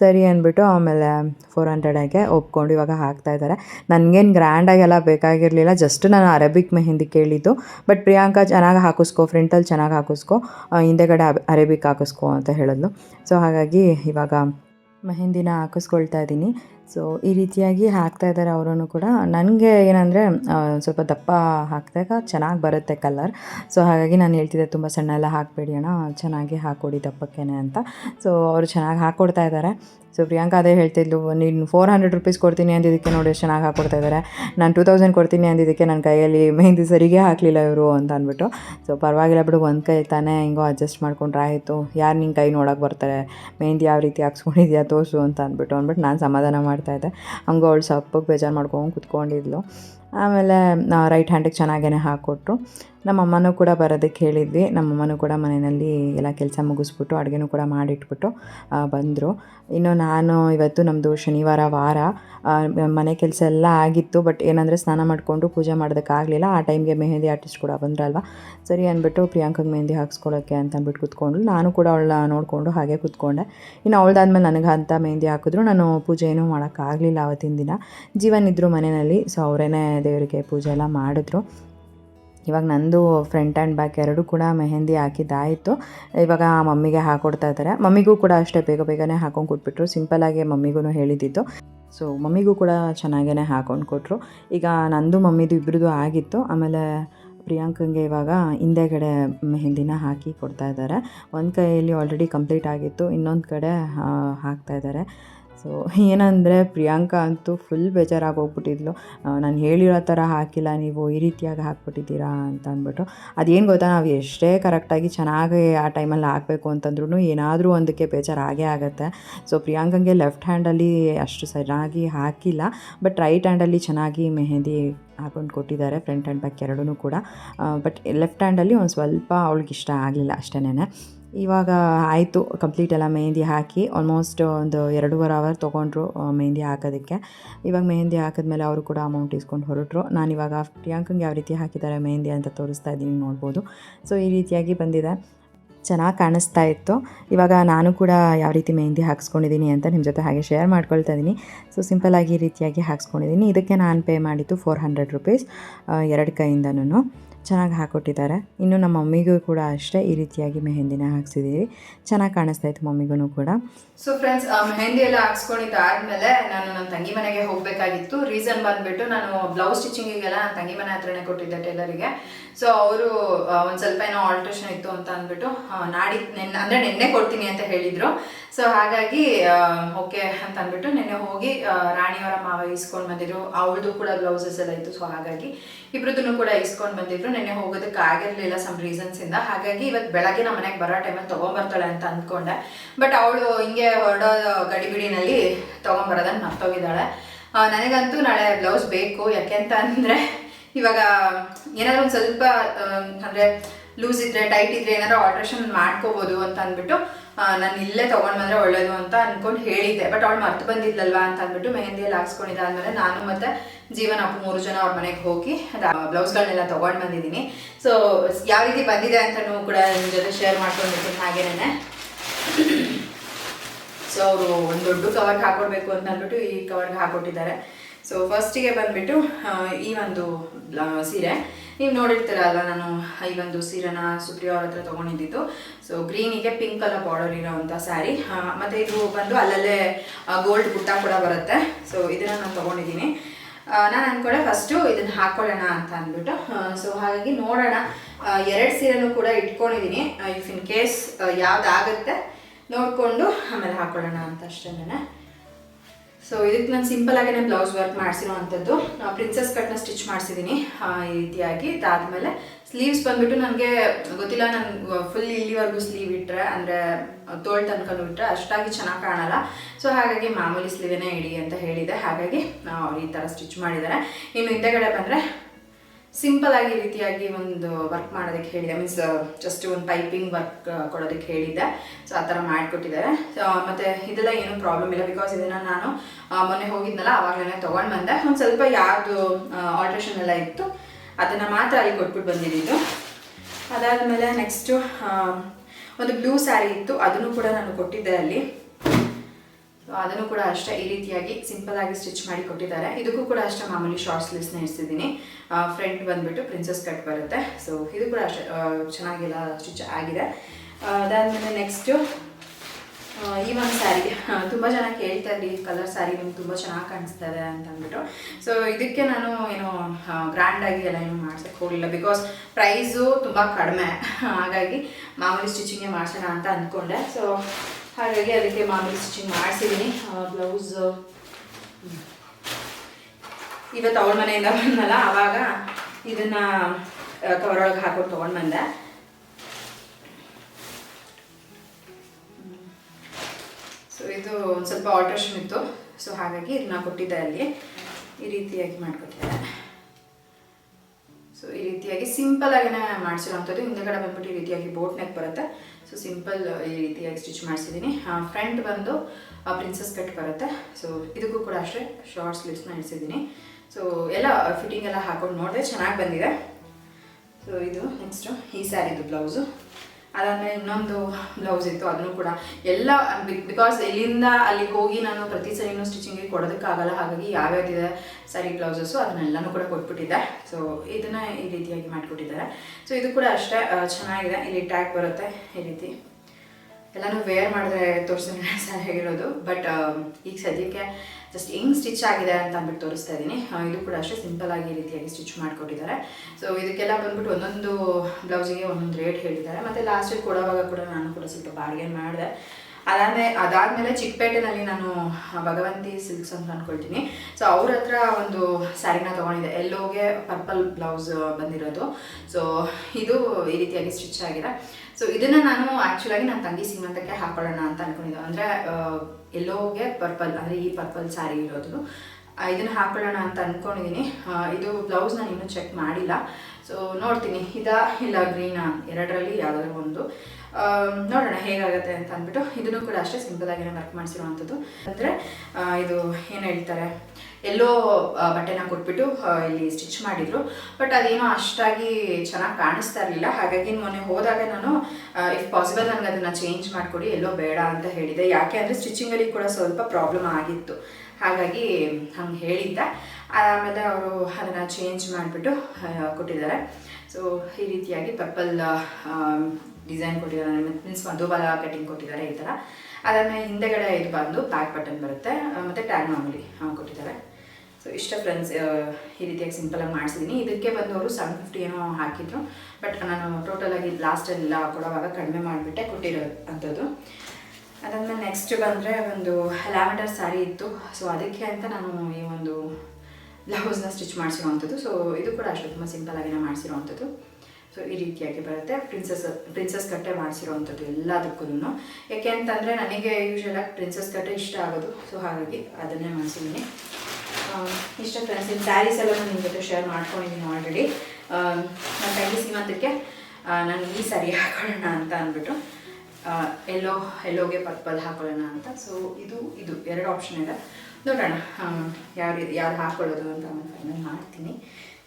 ಸರಿ ಅಂದ್ಬಿಟ್ಟು ಆಮೇಲೆ ಫೋರ್ ಹಂಡ್ರೆಡಾಗೆ ಒಪ್ಕೊಂಡು ಇವಾಗ ಹಾಕ್ತಾ ಇದ್ದಾರೆ. ನನಗೇನು ಗ್ರ್ಯಾಂಡಾಗೆಲ್ಲ ಬೇಕಾಗಿರಲಿಲ್ಲ ಜಸ್ಟ್ ನಾನು ಅರೇಬಿಕ್ ಮೆಹಂದಿ ಕೇಳಿದ್ದು. ಬಟ್ ಪ್ರಿಯಾಂಕಾ ಚೆನ್ನಾಗಿ ಹಾಕಿಸ್ಕೊ ಫ್ರಂಟಲ್ಲಿ ಚೆನ್ನಾಗಿ ಹಾಕಿಸ್ಕೊ ಹಿಂದೆಗಡೆ ಅರೇಬಿಕ್ ಹಾಕಿಸ್ಕೊ ಅಂತ ಹೇಳಿದ್ಲು. ಸೊ ಹಾಗಾಗಿ ಇವಾಗ ಮೆಹಂದಿನ ಹಾಕಿಸ್ಕೊಳ್ತಾ ಇದ್ದೀನಿ. ಸೊ ಈ ರೀತಿಯಾಗಿ ಹಾಕ್ತಾ ಇದ್ದಾರೆ ಅವರೂ ಕೂಡ. ನನಗೆ ಏನಂದರೆ ಸ್ವಲ್ಪ ದಪ್ಪ ಹಾಕಿದಾಗ ಚೆನ್ನಾಗಿ ಬರುತ್ತೆ ಕಲರ್ ಸೊ ಹಾಗಾಗಿ ನಾನು ಹೇಳ್ತಿದ್ದೆ ತುಂಬ ಸಣ್ಣ ಎಲ್ಲ ಹಾಕಬೇಡಿ ಅಣ್ಣ, ಚೆನ್ನಾಗಿ ಹಾಕ್ಕೊಡಿ ದಪ್ಪಕ್ಕೇನೆ ಅಂತ. ಸೊ ಅವರು ಚೆನ್ನಾಗಿ ಹಾಕ್ಕೊಡ್ತಾ ಇದ್ದಾರೆ. ಸೊ ಪ್ರಿಯಾಂಕಾ ಅದೇ ಹೇಳ್ತಿದ್ಲು, ನೀನು ಫೋರ್ ಹಂಡ್ರೆಡ್ ರುಪೀಸ್ ಕೊಡ್ತೀನಿ ಅಂದಿದ್ದಕ್ಕೆ ನೋಡಿ ಎಷ್ಟು ಚೆನ್ನಾಗಿ ಹಾಕ್ಕೊಡ್ತಾ ಇದ್ದಾರೆ ನಾನು ಟೂ ತೌಸಂಡ್ ಕೊಡ್ತೀನಿ ಅಂದಿದ್ದಕ್ಕೆ ನನ್ನ ಕೈಯಲ್ಲಿ ಮೆಹಂದಿ ಸರಿಗೆ ಹಾಕಲಿಲ್ಲ ಇವರು ಅಂತ ಅಂದ್ಬಿಟ್ಟು. ಸೊ ಪರವಾಗಿಲ್ಲ ಬಿಡು, ಒಂದು ಕೈ ತಾನೇ ಹಿಂಗೋ ಅಡ್ಜಸ್ಟ್ ಮಾಡ್ಕೊಂಡ್ರೆ ಆಯಿತು ಯಾರು ನಿನ್ನ ಕೈ ನೋಡೋಕೆ ಬರ್ತಾರೆ? ಮೆಹಂದಿ ಯಾವ ರೀತಿ ಹಾಕ್ಸ್ಕೊಂಡಿದ್ಯಾ ತೋರಿಸು ಅಂತ ಅಂದ್ಬಿಟ್ಟು ಅಂದ್ಬಿಟ್ಟು ನಾನು ಸಮಾಧಾನ ಮಾಡ್ತಾಯಿದ್ದೆ ಹಂಗೋ ಅವಳು ಸಪ್ಪಗೆ ಬೇಜಾರು ಮಾಡ್ಕೊಂಡು ಕುತ್ಕೊಂಡಿದ್ಲು. ಆಮೇಲೆ ರೈಟ್ ಹ್ಯಾಂಡಿಗೆ ಚೆನ್ನಾಗೇ ಹಾಕ್ಕೊಟ್ರು ನಮ್ಮ ಅಮ್ಮನೂ ಕೂಡ ಬರೋದಕ್ಕೆ ಹೇಳಿದ್ವಿ ನಮ್ಮ ಅಮ್ಮನೂ ಕೂಡ ಮನೆಯಲ್ಲಿ ಎಲ್ಲ ಕೆಲಸ ಮುಗಿಸ್ಬಿಟ್ಟು ಅಡುಗೆನೂ ಕೂಡ ಮಾಡಿಟ್ಬಿಟ್ಟು ಬಂದರು. ಇನ್ನು ನಾನು ಇವತ್ತು ನಮ್ಮದು ಶನಿವಾರ, ವಾರ ಮನೆ ಕೆಲಸ ಎಲ್ಲ ಆಗಿತ್ತು. ಬಟ್ ಏನಂದರೆ ಸ್ನಾನ ಮಾಡಿಕೊಂಡು ಪೂಜೆ ಮಾಡೋದಕ್ಕಾಗಲಿಲ್ಲ ಆ ಟೈಮ್ಗೆ ಮೆಹಂದಿ ಆರ್ಟಿಸ್ಟ್ ಕೂಡ ಬಂದ್ರಲ್ವ? ಸರಿ ಅಂದ್ಬಿಟ್ಟು ಪ್ರಿಯಾಂಕಾಗೆ ಮೆಹಂದಿ ಹಾಕ್ಸ್ಕೊಳ್ಳೋಕ್ಕೆ ಅಂತ ಅಂದ್ಬಿಟ್ಟು ಕೂತ್ಕೊಂಡು, ನಾನು ಕೂಡ ಅವಳ ನೋಡಿಕೊಂಡು ಹಾಗೆ ಕೂತ್ಕೊಂಡೆ. ಇನ್ನು ಅವಳದಾದ್ಮೇಲೆ ನನಗೆ ಅಂತ ಮೆಹಂದಿ ಹಾಕಿದ್ರು. ನಾನು ಪೂಜೆ ಏನೂ ಮಾಡೋಕ್ಕಾಗಲಿಲ್ಲ ಅವತ್ತಿನ ದಿನ. ಜೀವನ್ ಇದ್ದರು ಮನೆಯಲ್ಲಿ, ಸೊ ಅವರೇನೇ ದೇವರಿಗೆ ಪೂಜೆ ಎಲ್ಲ ಮಾಡಿದ್ರು. ಇವಾಗ ನಂದು ಫ್ರಂಟ್ ಆ್ಯಂಡ್ ಬ್ಯಾಕ್ ಎರಡೂ ಕೂಡ ಮೆಹಂದಿ ಹಾಕಿದ್ದಾಯಿತು. ಇವಾಗ ಮಮ್ಮಿಗೆ ಹಾಕೊಡ್ತಾ ಇದ್ದಾರೆ. ಮಮ್ಮಿಗೂ ಕೂಡ ಅಷ್ಟೇ, ಬೇಗ ಬೇಗನೆ ಹಾಕೊಂಡು ಕೊಟ್ಬಿಟ್ರು. ಸಿಂಪಲಾಗಿ ಮಮ್ಮಿಗೂ ಹೇಳಿದ್ದಿತ್ತು. ಸೊ ಮಮ್ಮಿಗೂ ಕೂಡ ಚೆನ್ನಾಗೇ ಹಾಕೊಂಡು ಕೊಟ್ಟರು ಈಗ ನಂದು, ಮಮ್ಮಿದು ಇಬ್ಬರದು ಆಗಿತ್ತು. ಆಮೇಲೆ ಪ್ರಿಯಾಂಕಂಗೆ ಇವಾಗ ಹಿಂದೆಗಡೆ ಮೆಹಂದಿನ ಹಾಕಿ ಕೊಡ್ತಾ ಇದ್ದಾರೆ. ಒಂದು ಕೈಯಲ್ಲಿ ಆಲ್ರೆಡಿ ಕಂಪ್ಲೀಟ್ ಆಗಿತ್ತು. ಇನ್ನೊಂದು ಕಡೆ ಹಾಕ್ತಾ ಇದ್ದಾರೆ. ಸೊ ಏನಂದರೆ ಪ್ರಿಯಾಂಕಾ ಅಂತೂ ಫುಲ್ ಬೇಜಾರಾಗಿ ಹೋಗ್ಬಿಟ್ಟಿದ್ಲು ನಾನು ಹೇಳಿರೋ ಥರ ಹಾಕಿಲ್ಲ, ನೀವು ಈ ರೀತಿಯಾಗಿ ಹಾಕ್ಬಿಟ್ಟಿದ್ದೀರಾ ಅಂತ ಅಂದ್ಬಿಟ್ಟು. ಅದೇನು ಗೊತ್ತಾ, ನಾವು ಎಷ್ಟೇ ಕರೆಕ್ಟಾಗಿ ಚೆನ್ನಾಗಿ ಆ ಟೈಮಲ್ಲಿ ಹಾಕಬೇಕು ಅಂತಂದ್ರೂ ಏನಾದರೂ ಒಂದಕ್ಕೆ ಬೇಜಾರು ಆಗೇ ಆಗುತ್ತೆ. ಸೊ ಪ್ರಿಯಾಂಕಂಗೆ ಲೆಫ್ಟ್ ಹ್ಯಾಂಡಲ್ಲಿ ಅಷ್ಟು ಚೆನ್ನಾಗಿ ಹಾಕಿಲ್ಲ ಬಟ್ ರೈಟ್ ಹ್ಯಾಂಡಲ್ಲಿ ಚೆನ್ನಾಗಿ ಮೆಹೆಂದಿ ಹಾಕೊಂಡು ಕೊಟ್ಟಿದ್ದಾರೆ ಫ್ರಂಟ್ ಆ್ಯಂಡ್ ಬ್ಯಾಕ್ ಎರಡೂ ಕೂಡ. ಬಟ್ ಲೆಫ್ಟ್ ಹ್ಯಾಂಡಲ್ಲಿ ಒಂದು ಸ್ವಲ್ಪ ಅವಳಿಗೆ ಇಷ್ಟ ಆಗಲಿಲ್ಲ ಅಷ್ಟೇನೆ ಇವಾಗ ಆಯಿತು ಕಂಪ್ಲೀಟ್ ಎಲ್ಲ ಮೆಹಂದಿ ಹಾಕಿ ಆಲ್ಮೋಸ್ಟ್ ಒಂದು ಎರಡೂವರೆ ಅವರ್ ತೊಗೊಂಡ್ರು ಮೆಹಂದಿ ಹಾಕೋದಕ್ಕೆ. ಇವಾಗ ಮೆಹಂದಿ ಹಾಕಿದ್ಮೇಲೆ ಅವರು ಕೂಡ ಅಮೌಂಟ್ ಇಸ್ಕೊಂಡು ಹೊರಟರು. ನಾನಿವಾಗ ಪ್ರಿಯಾಂಕಂಗೆ ಯಾವ ರೀತಿ ಹಾಕಿದ್ದಾರೆ ಮೆಹಂದಿ ಅಂತ ತೋರಿಸ್ತಾ ಇದ್ದೀನಿ ನೋಡ್ಬೋದು. ಸೊ ಈ ರೀತಿಯಾಗಿ ಬಂದಿದೆ. ಚೆನ್ನಾಗಿ ಕಾಣಿಸ್ತಾ ಇತ್ತು. ಇವಾಗ ನಾನು ಕೂಡ ಯಾವ ರೀತಿ ಮೆಹಂದಿ ಹಾಕ್ಸ್ಕೊಂಡಿದ್ದೀನಿ ಅಂತ ನಿಮ್ಮ ಜೊತೆ ಹಾಗೆ ಶೇರ್ ಮಾಡ್ಕೊಳ್ತಾ ಇದ್ದೀನಿ. ಸೊ ಸಿಂಪಲಾಗಿ ಈ ರೀತಿಯಾಗಿ ಹಾಕ್ಸ್ಕೊಂಡಿದ್ದೀನಿ. ಇದಕ್ಕೆ ನಾನು ಪೇ ಮಾಡಿದ್ದು ಫೋರ್ ಹಂಡ್ರೆಡ್ ರುಪೀಸ್ ಎರಡು ಕೈಯಿಂದನೂ ಚೆನ್ನಾಗಿ ಹಾಕ್ಕೊಟ್ಟಿದ್ದಾರೆ ಇನ್ನು ನಮ್ಮ ಮಮ್ಮಿಗೂ ಕೂಡ ಅಷ್ಟೇ ಈ ರೀತಿಯಾಗಿ ಮೆಹಂದಿನ ಹಾಕ್ಸಿದ್ದೀವಿ. ಚೆನ್ನಾಗಿ ಕಾಣಿಸ್ತಾ ಇತ್ತು ಮಮ್ಮಿಗೂ ಕೂಡ. ಸೊ ಫ್ರೆಂಡ್ಸ್ ಮೆಹಂದಿ ಎಲ್ಲ ಹಾಕ್ಸ್ಕೊಂಡಿದ್ದಾದ್ಮೇಲೆ ನಾನು ನನ್ನ ತಂಗಿ ಮನೆಗೆ ಹೋಗಬೇಕಾಗಿತ್ತು. ರೀಸನ್ ಬಂದುಬಿಟ್ಟು ನಾನು ಬ್ಲೌಸ್ ಸ್ಟಿಚಿಂಗಿಗೆಲ್ಲ ನನ್ನ ತಂಗಿ ಮನೆ ಹತ್ರನೇ ಕೊಟ್ಟಿದ್ದೆ ಟೇಲರಿಗೆ. ಸೊ ಅವರು ಒಂದು ಸ್ವಲ್ಪ ಏನೋ ಆಲ್ಟ್ರೇಷನ್ ಇತ್ತು ಅಂತ ಅಂದ್ಬಿಟ್ಟು ನಾಡಿ, ನೆನ್ನೆ, ಅಂದರೆ ನೆನ್ನೆ ಕೊಡ್ತೀನಿ ಅಂತ ಹೇಳಿದರು. ಸೊ ಹಾಗಾಗಿ ಓಕೆ ಅಂತ ಅಂದ್ಬಿಟ್ಟು ನೆನ್ನೆ ಹೋಗಿ ರಾಣಿಯವರ ಮಾವ ಇಸ್ಕೊಂಡು ಬಂದಿದ್ರು. ಅವ್ರದ್ದು ಕೂಡ ಬ್ಲೌಸಸ್ ಎಲ್ಲ ಇತ್ತು. ಸೊ ಹಾಗಾಗಿ ಇಬ್ರದ್ದು ಕೂಡ ಇಸ್ಕೊಂಡು ಬಂದಿದ್ರು. ನಿನ್ನೆ ಹೋಗೋದಕ್ಕೆ ಆಗಿರಲಿಲ್ಲ ಸಮ್ ರೀಸನ್ಸ್ ಇಂದ. ಹಾಗಾಗಿ ಇವತ್ತು ಬೆಳಗ್ಗೆ ನಮ್ಮ ಮನೆಗೆ ಬರೋ ಟೈಮಲ್ಲಿ ತೊಗೊಂಬರ್ತಾಳೆ ಅಂತ ಅಂದ್ಕೊಂಡೆ. ಬಟ್ ಅವಳು ಹಿಂಗೆ ಹೊರಡೋ ಗಡಿಬಿಡಿನಲ್ಲಿ ತೊಗೊಂಬರೋದನ್ನು ಮರ್ತೋಗಿದ್ದಾಳೆ. ನನಗಂತೂ ನಾಳೆ ಬ್ಲೌಸ್ ಬೇಕು. ಯಾಕೆಂತ ಅಂದರೆ, ಇವಾಗ ಏನಾದ್ರು ಒಂದು ಸ್ವಲ್ಪ ಅಂದರೆ ಲೂಸ್ ಇದ್ರೆ ಟೈಟ್ ಇದ್ರೆ ಏನಾದ್ರು ಆಲ್ಟ್ರೇಷನ್ ಮಾಡ್ಕೋಬೋದು ಅಂತ ಅಂದ್ಬಿಟ್ಟು ನಾನು ಇಲ್ಲೇ ತೊಗೊಂಡು ಬಂದರೆ ಒಳ್ಳೇದು ಅಂತ ಅನ್ಕೊಂಡು ಹೇಳಿದ್ದೆ. ಬಟ್ ಅವಳು ಮರ್ತು ಬಂದಿದ್ಲಲ್ವಾ ಅಂತ ಅಂದ್ಬಿಟ್ಟು ಮೆಹಂದಿಯಲ್ಲಿ ಹಾಕ್ಸ್ಕೊಂಡಿದ್ದಾದ್ಮೇಲೆ ನಾನು ಮತ್ತೆ ಜೀವನ ಅಪ್ಪ ಮೂರು ಜನ ಅವ್ರ ಮನೆಗೆ ಹೋಗಿ ಬ್ಲೌಸ್ಗಳನ್ನೆಲ್ಲ ತಗೊಂಡ್ ಬಂದಿದ್ದೀನಿ. ಸೊ ಯಾವ ರೀತಿ ಬಂದಿದೆ ಅಂತಲೂ ಕೂಡ ನಿಮ್ಮ ಜೊತೆ ಶೇರ್ ಮಾಡ್ಕೊಂಡಿರ್ತೀನಿ ಹಾಗೇನೆ ಸೊ ಅವರು ಒಂದು ದೊಡ್ಡ ಕವರ್ಗೆ ಹಾಕೊಡ್ಬೇಕು ಅಂತ ಅಂದ್ಬಿಟ್ಟು ಈ ಕವರ್ಗೆ ಹಾಕೊಟ್ಟಿದ್ದಾರೆ. ಸೊ ಫಸ್ಟಿಗೆ ಬಂದ್ಬಿಟ್ಟು ಈ ಒಂದು ಸೀರೆ. ನೀವು ನೋಡಿರ್ತೀರಲ್ಲ ನಾನು ಈ ಒಂದು ಸೀರೆನ ಸುಪ್ರಿಯ ಅವ್ರ ಹತ್ರ ತೊಗೊಂಡಿದ್ದು. ಸೊ ಗ್ರೀನಿಗೆ ಪಿಂಕ್ ಕಲರ್ ಬಾರ್ಡರ್ ಇರೋವಂಥ ಸ್ಯಾರಿ ಮತ್ತು ಇದು ಬಂದು ಅಲ್ಲಲ್ಲೇ ಗೋಲ್ಡ್ ಬುಟ್ಟ ಕೂಡ ಬರುತ್ತೆ. ಸೊ ಇದನ್ನು ನಾನು ತೊಗೊಂಡಿದ್ದೀನಿ. ನಾನು ಅಂದ್ಕೊಂಡೆ ಫಸ್ಟು ಇದನ್ನು ಹಾಕೊಳ್ಳೋಣ ಅಂತ ಅಂದ್ಬಿಟ್ಟು. ಸೊ ಹಾಗಾಗಿ ನೋಡೋಣ. ಎರಡು ಸೀರೆನೂ ಕೂಡ ಇಟ್ಕೊಂಡಿದ್ದೀನಿ. ಇಫ್ ಇನ್ ಕೇಸ್ ಯಾವ್ದಾಗುತ್ತೆ ನೋಡಿಕೊಂಡು ಆಮೇಲೆ ಹಾಕೊಳ್ಳೋಣ ಅಂತ ಅಷ್ಟೇನೆ. ಸೊ ಇದಕ್ಕೆ ನಾನು ಸಿಂಪಲ್ ನಾನು ಬ್ಲೌಸ್ ವರ್ಕ್ ಮಾಡಿಸಿರೋ ಅಂಥದ್ದು ಪ್ರಿನ್ಸಸ್ ಕಟ್ನ ಸ್ಟಿಚ್ ಮಾಡಿಸಿದ್ದೀನಿ ಈ ರೀತಿಯಾಗಿ ಇದಾದಮೇಲೆ ಸ್ಲೀವ್ಸ್ ಬಂದ್ಬಿಟ್ಟು ನನಗೆ ಗೊತ್ತಿಲ್ಲ, ನಾನು ಫುಲ್ ಇಲ್ಲಿವರೆಗೂ ಸ್ಲೀವ್ ಇಟ್ಟರೆ ಅಂದರೆ ತೋಳ್ ತನಕ ಇಟ್ಟರೆ ಅಷ್ಟಾಗಿ ಚೆನ್ನಾಗಿ ಕಾಣಲ್ಲ. ಸೊ ಹಾಗಾಗಿ ಮಾಮೂಲಿ ಸ್ಲೀವೇನೇ ಇಡಿ ಅಂತ ಹೇಳಿದೆ. ಹಾಗಾಗಿ ಈ ಥರ ಸ್ಟಿಚ್ ಮಾಡಿದ್ದಾರೆ. ಇನ್ನು ಹಿಂದೆಗಡೆ ಬಂದರೆ ಸಿಂಪಲ್ ಆಗಿ ರೀತಿಯಾಗಿ ಒಂದು ವರ್ಕ್ ಮಾಡೋದಕ್ಕೆ ಹೇಳಿದೆ. ಮೀನ್ಸ್ ಜಸ್ಟ್ ಒಂದು ಪೈಪಿಂಗ್ ವರ್ಕ್ ಕೊಡೋದಕ್ಕೆ ಹೇಳಿದ್ದೆ. ಸೊ ಆ ಥರ ಮಾಡಿಕೊಟ್ಟಿದ್ದಾರೆ. ಮತ್ತು ಇದೆಲ್ಲ ಏನೂ ಪ್ರಾಬ್ಲಮ್ ಇಲ್ಲ ಬಿಕಾಸ್ ಇದನ್ನು ನಾನು ಮೊನ್ನೆ ಹೋಗಿದ್ನಲ್ಲ ಆವಾಗಲೇ ತೊಗೊಂಡು ಬಂದೆ. ಒಂದು ಸ್ವಲ್ಪ ಯಾವುದು ಆಲ್ಟ್ರೇಷನ್ ಎಲ್ಲ ಇತ್ತು. ಅದನ್ನು ಮಾತ್ರ ಅಲ್ಲಿ ಕೊಟ್ಬಿಟ್ಟು ಬಂದಿದ್ದು ಅದಾದಮೇಲೆ ನೆಕ್ಸ್ಟು ಒಂದು ಬ್ಲೂ ಸ್ಯಾರಿ ಇತ್ತು. ಅದನ್ನು ಕೂಡ ನಾನು ಕೊಟ್ಟಿದ್ದೆ ಅಲ್ಲಿ. ಅದನ್ನು ಕೂಡ ಅಷ್ಟೇ ಈ ರೀತಿಯಾಗಿ ಸಿಂಪಲ್ ಆಗಿ ಸ್ಟಿಚ್ ಮಾಡಿ ಕೊಟ್ಟಿದ್ದಾರೆ. ಇದಕ್ಕೂ ಕೂಡ ಅಷ್ಟೇ ಮಾಮೂಲಿ ಶಾರ್ಟ್ ಸ್ಲೀವ್ಸ್ನ ಇಡ್ಸಿದ್ದೀನಿ ಫ್ರಂಟ್ ಬಂದ್ಬಿಟ್ಟು ಪ್ರಿನ್ಸಸ್ ಕಟ್ ಬರುತ್ತೆ. ಸೊ ಇದು ಕೂಡ ಅಷ್ಟೇ ಚೆನ್ನಾಗಿಲ್ಲ ಸ್ಟಿಚ್ ಆಗಿದೆ. ಅದಾದಮೇಲೆ ನೆಕ್ಸ್ಟು ಈ ಒಂದು ಸ್ಯಾರಿ ತುಂಬ ಜನ ಕೇಳ್ತಾ ಇದ್ರಿ ಕಲರ್ ಸ್ಯಾರಿ ನಿಮ್ಗೆ ತುಂಬ ಚೆನ್ನಾಗಿ ಕಾಣಿಸ್ತಾ ಇದೆ ಅಂತ ಅಂದ್ಬಿಟ್ಟು ಸೊ ಇದಕ್ಕೆ ನಾನು ಏನು ಗ್ರ್ಯಾಂಡಾಗಿ ಎಲ್ಲ ಏನು ಮಾಡ್ಸಕ್ಕೆ ಹೋಗಲಿಲ್ಲ ಬಿಕಾಸ್ ಪ್ರೈಸು ತುಂಬ ಕಡಿಮೆ. ಹಾಗಾಗಿ ಮಾಮೂಲಿ ಸ್ಟಿಚಿಂಗೇ ಮಾಡ್ಸೋಣ ಅಂತ ಅಂದ್ಕೊಂಡೆ ಸೊ ಹಾಗಾಗಿ ಅದಕ್ಕೆ ಮಾಮೂಲಿ ಸ್ಟಿಚಿಂಗ್ ಮಾಡಿಸಿದ್ದೀನಿ ಬ್ಲೌಸ್ ಇವತ್ತು ಅವಳ ಮನೆಯಿಂದ ಬಂದಲ್ಲ ಆವಾಗ ಇದನ್ನ ಕವರ್ ಒಳಗೆ ಹಾಕೊಂಡು ತೊಗೊಂಡು ಬಂದೆ. ಸೊ ಇದು ಒಂದು ಸ್ವಲ್ಪ ಆಲ್ಟ್ರೇಷನ್ ಇತ್ತು. ಸೊ ಹಾಗಾಗಿ ಇದನ್ನ ಕೊಟ್ಟಿದ್ದೆ ಅಲ್ಲಿ. ಈ ರೀತಿಯಾಗಿ ಮಾಡ್ಕೊಟ್ಟಿದ್ದಾರೆ ಸೊ ಈ ರೀತಿಯಾಗಿ ಸಿಂಪಲ್ ಆಗಿನೇ ಮಾಡಿಸಿರೋವಂಥದ್ದು. ಹಿಂದೆಗಡೆ ಬಂದ್ಬಿಟ್ಟು ಈ ರೀತಿಯಾಗಿ ಬೋಟ್ ನೆಕ್ ಬರುತ್ತೆ. ಸೊ ಸಿಂಪಲ್ ಈ ರೀತಿಯಾಗಿ ಸ್ಟಿಚ್ ಮಾಡಿಸಿದ್ದೀನಿ. ಫ್ರಂಟ್ ಬಂದು ಪ್ರಿನ್ಸಸ್ ಕಟ್ ಬರುತ್ತೆ. ಸೊ ಇದಕ್ಕೂ ಕೂಡ ಅಷ್ಟೇ ಶಾರ್ಟ್ ಸ್ಲೀವ್ಸ್ನ ಇಡಿಸಿದ್ದೀನಿ. ಸೊ ಎಲ್ಲ ಫಿಟ್ಟಿಂಗ್ ಎಲ್ಲ ಹಾಕೊಂಡು ನೋಡಿದೆ ಚೆನ್ನಾಗಿ ಬಂದಿದೆ. ಸೊ ಇದು ನೆಕ್ಸ್ಟು ಈ ಸ್ಯಾರಿದು ಬ್ಲೌಸು ಅದಾದಮೇಲೆ ಇನ್ನೊಂದು ಬ್ಲೌಸ್ ಇತ್ತು, ಅದನ್ನು ಕೂಡ. ಎಲ್ಲ ಬಿಕಾಸ್ ಎಲ್ಲಿಂದ ಅಲ್ಲಿಗೆ ಹೋಗಿ ನಾನು ಪ್ರತಿ ಸರಿನೂ ಸ್ಟಿಚಿಂಗಿಗೆ ಕೊಡೋದಕ್ಕಾಗಲ್ಲ, ಹಾಗಾಗಿ ಯಾವ್ಯಾವ್ದಿದೆ ಸರಿ ಬ್ಲೌಸಸ್ಸು ಅದನ್ನೆಲ್ಲನೂ ಕೂಡ ಕೊಟ್ಬಿಟ್ಟಿದ್ದೆ. ಸೊ ಇದನ್ನು ಈ ರೀತಿಯಾಗಿ ಮಾಡಿಕೊಟ್ಟಿದ್ದಾರೆ. ಸೊ ಇದು ಕೂಡ ಅಷ್ಟೇ ಚೆನ್ನಾಗಿದೆ. ಇಲ್ಲಿ ಟ್ಯಾಗ್ ಬರುತ್ತೆ, ಈ ರೀತಿ. ಎಲ್ಲನೂ ವೇರ್ ಮಾಡಿದ್ರೆ ತೋರಿಸಿದ್ರೆ ಸರಿಯಾಗಿರೋದು. ಬಟ್ ಈಗ ಸದ್ಯಕ್ಕೆ ಜಸ್ಟ್ ಹೆಂಗ್ ಸ್ಟಿಚ್ ಆಗಿದೆ ಅಂತ ಅಂದ್ಬಿಟ್ಟು ತೋರಿಸ್ತಾ ಇದ್ದೀನಿ. ಇದು ಕೂಡ ಅಷ್ಟೇ ಸಿಂಪಲ್ ಆಗಿ ಈ ರೀತಿಯಾಗಿ ಸ್ಟಿಚ್ ಮಾಡಿಕೊಟ್ಟಿದ್ದಾರೆ. ಸೊ ಇದಕ್ಕೆಲ್ಲ ಬಂದ್ಬಿಟ್ಟು ಒಂದೊಂದು ಬ್ಲೌಸಿಗೆ ಒಂದೊಂದು ರೇಟ್ ಹೇಳಿದ್ದಾರೆ. ಲಾಸ್ಟ್ ಲಾಸ್ಟಿಗೆ ಕೊಡೋವಾಗ ಕೂಡ ನಾನು ಕೂಡ ಸ್ವಲ್ಪ ಬಾರ್ಗೇನ್ ಮಾಡಿದೆ. ಅದಾದ್ಮೇಲೆ ಅದಾದಮೇಲೆ ಚಿಕ್ಕಪೇಟೆನಲ್ಲಿ ನಾನು ಭಗವಂತಿ ಸಿಲ್ಕ್ಸ್ ಅಂತ ಅಂದ್ಕೊಳ್ತೀನಿ ಸೊ ಅವ್ರ ಹತ್ರ ಒಂದು ಸ್ಯಾರಿನ ತೊಗೊಂಡಿದ್ದೆ. ಎಲ್ಲೋಗೆ ಪರ್ಪಲ್ ಬ್ಲೌಸ್ ಬಂದಿರೋದು. ಸೊ ಇದು ಈ ರೀತಿಯಾಗಿ ಸ್ಟಿಚ್ ಆಗಿದೆ. ಸೊ ಇದನ್ನು ನಾನು ಆ್ಯಕ್ಚುಲಾಗಿ ನನ್ನ ತಂಗಿ ಸೀಮಂತಕ್ಕೆ ಹಾಕೊಳ್ಳೋಣ ಅಂತ ಅನ್ಕೊಂಡಿದ್ದೆ. ಅಂದರೆ ಎಲ್ಲೋಗೆ ಪರ್ಪಲ್ ಅಂದರೆ ಈ ಪರ್ಪಲ್ ಸ್ಯಾರಿ ಇರೋದು. ಇದನ್ನು ಹಾಕೊಳ್ಳೋಣ ಅಂತ ಅಂದ್ಕೊಂಡಿದ್ದೀನಿ ಇದು ಬ್ಲೌಸ್ ನಾನು ಇನ್ನೂ ಚೆಕ್ ಮಾಡಿಲ್ಲ. ಸೊ ನೋಡ್ತೀನಿ. ಇದಾ ಇಲ್ಲ ಗ್ರೀನಾ ಎರಡರಲ್ಲಿ ಯಾವುದಾದ್ರು ಒಂದು. ನೋಡೋಣ ಹೇಗಾಗುತ್ತೆ ಅಂತ ಅಂದ್ಬಿಟ್ಟು. ಇದನ್ನು ಕೂಡ ಅಷ್ಟೇ ಸಿಂಪಲ್ ಆಗಿನೇ ವರ್ಕ್ ಮಾಡಿಸಿರುವಂಥದ್ದು. ಅಂದರೆ ಇದು ಏನು ಹೇಳ್ತಾರೆ? ಎಲ್ಲೋ ಬಟ್ಟೆನ ಕೊಟ್ಬಿಟ್ಟು ಇಲ್ಲಿ ಸ್ಟಿಚ್ ಮಾಡಿದ್ರು. ಬಟ್ ಅದೇನೋ ಅಷ್ಟಾಗಿ ಚೆನ್ನಾಗಿ ಕಾಣಿಸ್ತಾ ಇರಲಿಲ್ಲ. ಹಾಗಾಗಿ ಮೊನ್ನೆ ಹೋದಾಗ ನಾನು ಇಫ್ ಪಾಸಿಬಲ್ ನನಗೆ ಅದನ್ನು ಚೇಂಜ್ ಮಾಡಿಕೊಡಿ, ಎಲ್ಲೋ ಬೇಡ ಅಂತ ಹೇಳಿದೆ. ಯಾಕೆ ಅಂದರೆ ಸ್ಟಿಚಿಂಗಲ್ಲಿ ಕೂಡ ಸ್ವಲ್ಪ ಪ್ರಾಬ್ಲಮ್ ಆಗಿತ್ತು. ಹಾಗಾಗಿ ಹಂಗೆ ಹೇಳಿದ್ದೆ. ಆಮೇಲೆ ಅವರು ಅದನ್ನು ಚೇಂಜ್ ಮಾಡಿಬಿಟ್ಟು ಕೊಟ್ಟಿದ್ದಾರೆ. ಸೊ ಈ ರೀತಿಯಾಗಿ ಪರ್ಪಲ್ ಡಿಸೈನ್ ಕೊಟ್ಟಿದ್ದಾರೆ. ಮೀನ್ಸ್ ಮಧುಬಲ ಕಟಿಂಗ್ ಕೊಟ್ಟಿದ್ದಾರೆ ಈ ಥರ ಅದಾದ್ಮೇಲೆ ಹಿಂದೆಗಡೆ ಇದು ಬಂದು ಪ್ಯಾಕ್ ಬಟನ್ ಬರುತ್ತೆ. ಮತ್ತು ಟ್ಯಾಗ್ ಮಾಮೂಲಿ ಕೊಟ್ಟಿದ್ದಾರೆ. ಸೊ ಇಷ್ಟ ಫ್ರೆಂಡ್ಸ್ ಈ ರೀತಿಯಾಗಿ ಸಿಂಪಲಾಗಿ ಮಾಡಿಸಿದ್ದೀನಿ ಇದಕ್ಕೆ ಬಂದು ಅವರು ಸೆವೆನ್ ಫಿಫ್ಟಿ ಏನೋ ಹಾಕಿದ್ರು. ಬಟ್ ನಾನು ಟೋಟಲಾಗಿ ಲಾಸ್ಟೆಲ್ಲ ಕೊಡೋವಾಗ ಕಡಿಮೆ ಮಾಡಿಬಿಟ್ಟೆ ಕೊಟ್ಟಿರೋ ಅಂಥದ್ದು ಅದಾದಮೇಲೆ ನೆಕ್ಸ್ಟ್ ಬಂದರೆ ಒಂದು ಲ್ಯಾವೆಂಡರ್ ಸ್ಯಾರಿ ಇತ್ತು. ಸೊ ಅದಕ್ಕೆ ಅಂತ ನಾನು ಈ ಒಂದು ಬ್ಲೌಸ್ನ ಸ್ಟಿಚ್ ಮಾಡಿಸಿರುವಂಥದ್ದು. ಸೊ ಇದು ಕೂಡ ಅಷ್ಟೇ, ತುಂಬ ಸಿಂಪಲ್ ಆಗಿನೇ ಮಾಡಿಸಿರುವಂಥದ್ದು. ಸೊ ಈ ರೀತಿಯಾಗಿ ಬರುತ್ತೆ. ಪ್ರಿನ್ಸಸ್ ಪ್ರಿನ್ಸಸ್ ಕಟ್ಟೆ ಮಾಡಿಸಿರುವಂಥದ್ದು ಎಲ್ಲದಕ್ಕೂ ಯಾಕೆ ಅಂತಂದರೆ ನನಗೆ ಯೂಶ್ವಲಾಗಿ ಪ್ರಿನ್ಸಸ್ ಕಟ್ಟೆ ಇಷ್ಟ ಆಗೋದು. ಸೊ ಹಾಗಾಗಿ ಅದನ್ನೇ ಮಾಡಿಸಿದ್ದೀನಿ ಇಷ್ಟ ಫ್ರೆಂಡ್ಸ್ ನಿಮ್ಮ ಸ್ಯಾರೀಸ್ ಎಲ್ಲ ನಾನು ನಿಮ್ಮ ಜೊತೆ ಶೇರ್ ಮಾಡ್ಕೊಂಡಿದ್ದೀನಿ ಆಲ್ರೆಡಿ ನನ್ನ ತಂಗಿ ಸೀಮಂತಕ್ಕೆ ನಾನು ಈ ಸ್ಯಾರಿ ಹಾಕೊಳ್ಳೋಣ ಅಂತ ಅಂದ್ಬಿಟ್ಟು ಎಲ್ಲೋ, ಎಲ್ಲೋಗೆ ಪರ್ಪಲ್ ಹಾಕೊಳ್ಳೋಣ ಅಂತ. ಸೊ ಇದು ಇದು ಎರಡು ಆಪ್ಷನ್ ಇದೆ. ನೋಡೋಣ ಯಾರು ಯಾರು ಹಾಕೊಳ್ಳೋದು ಅಂತ ನಾನು ಫೈನಲ್ ಮಾಡ್ತೀನಿ.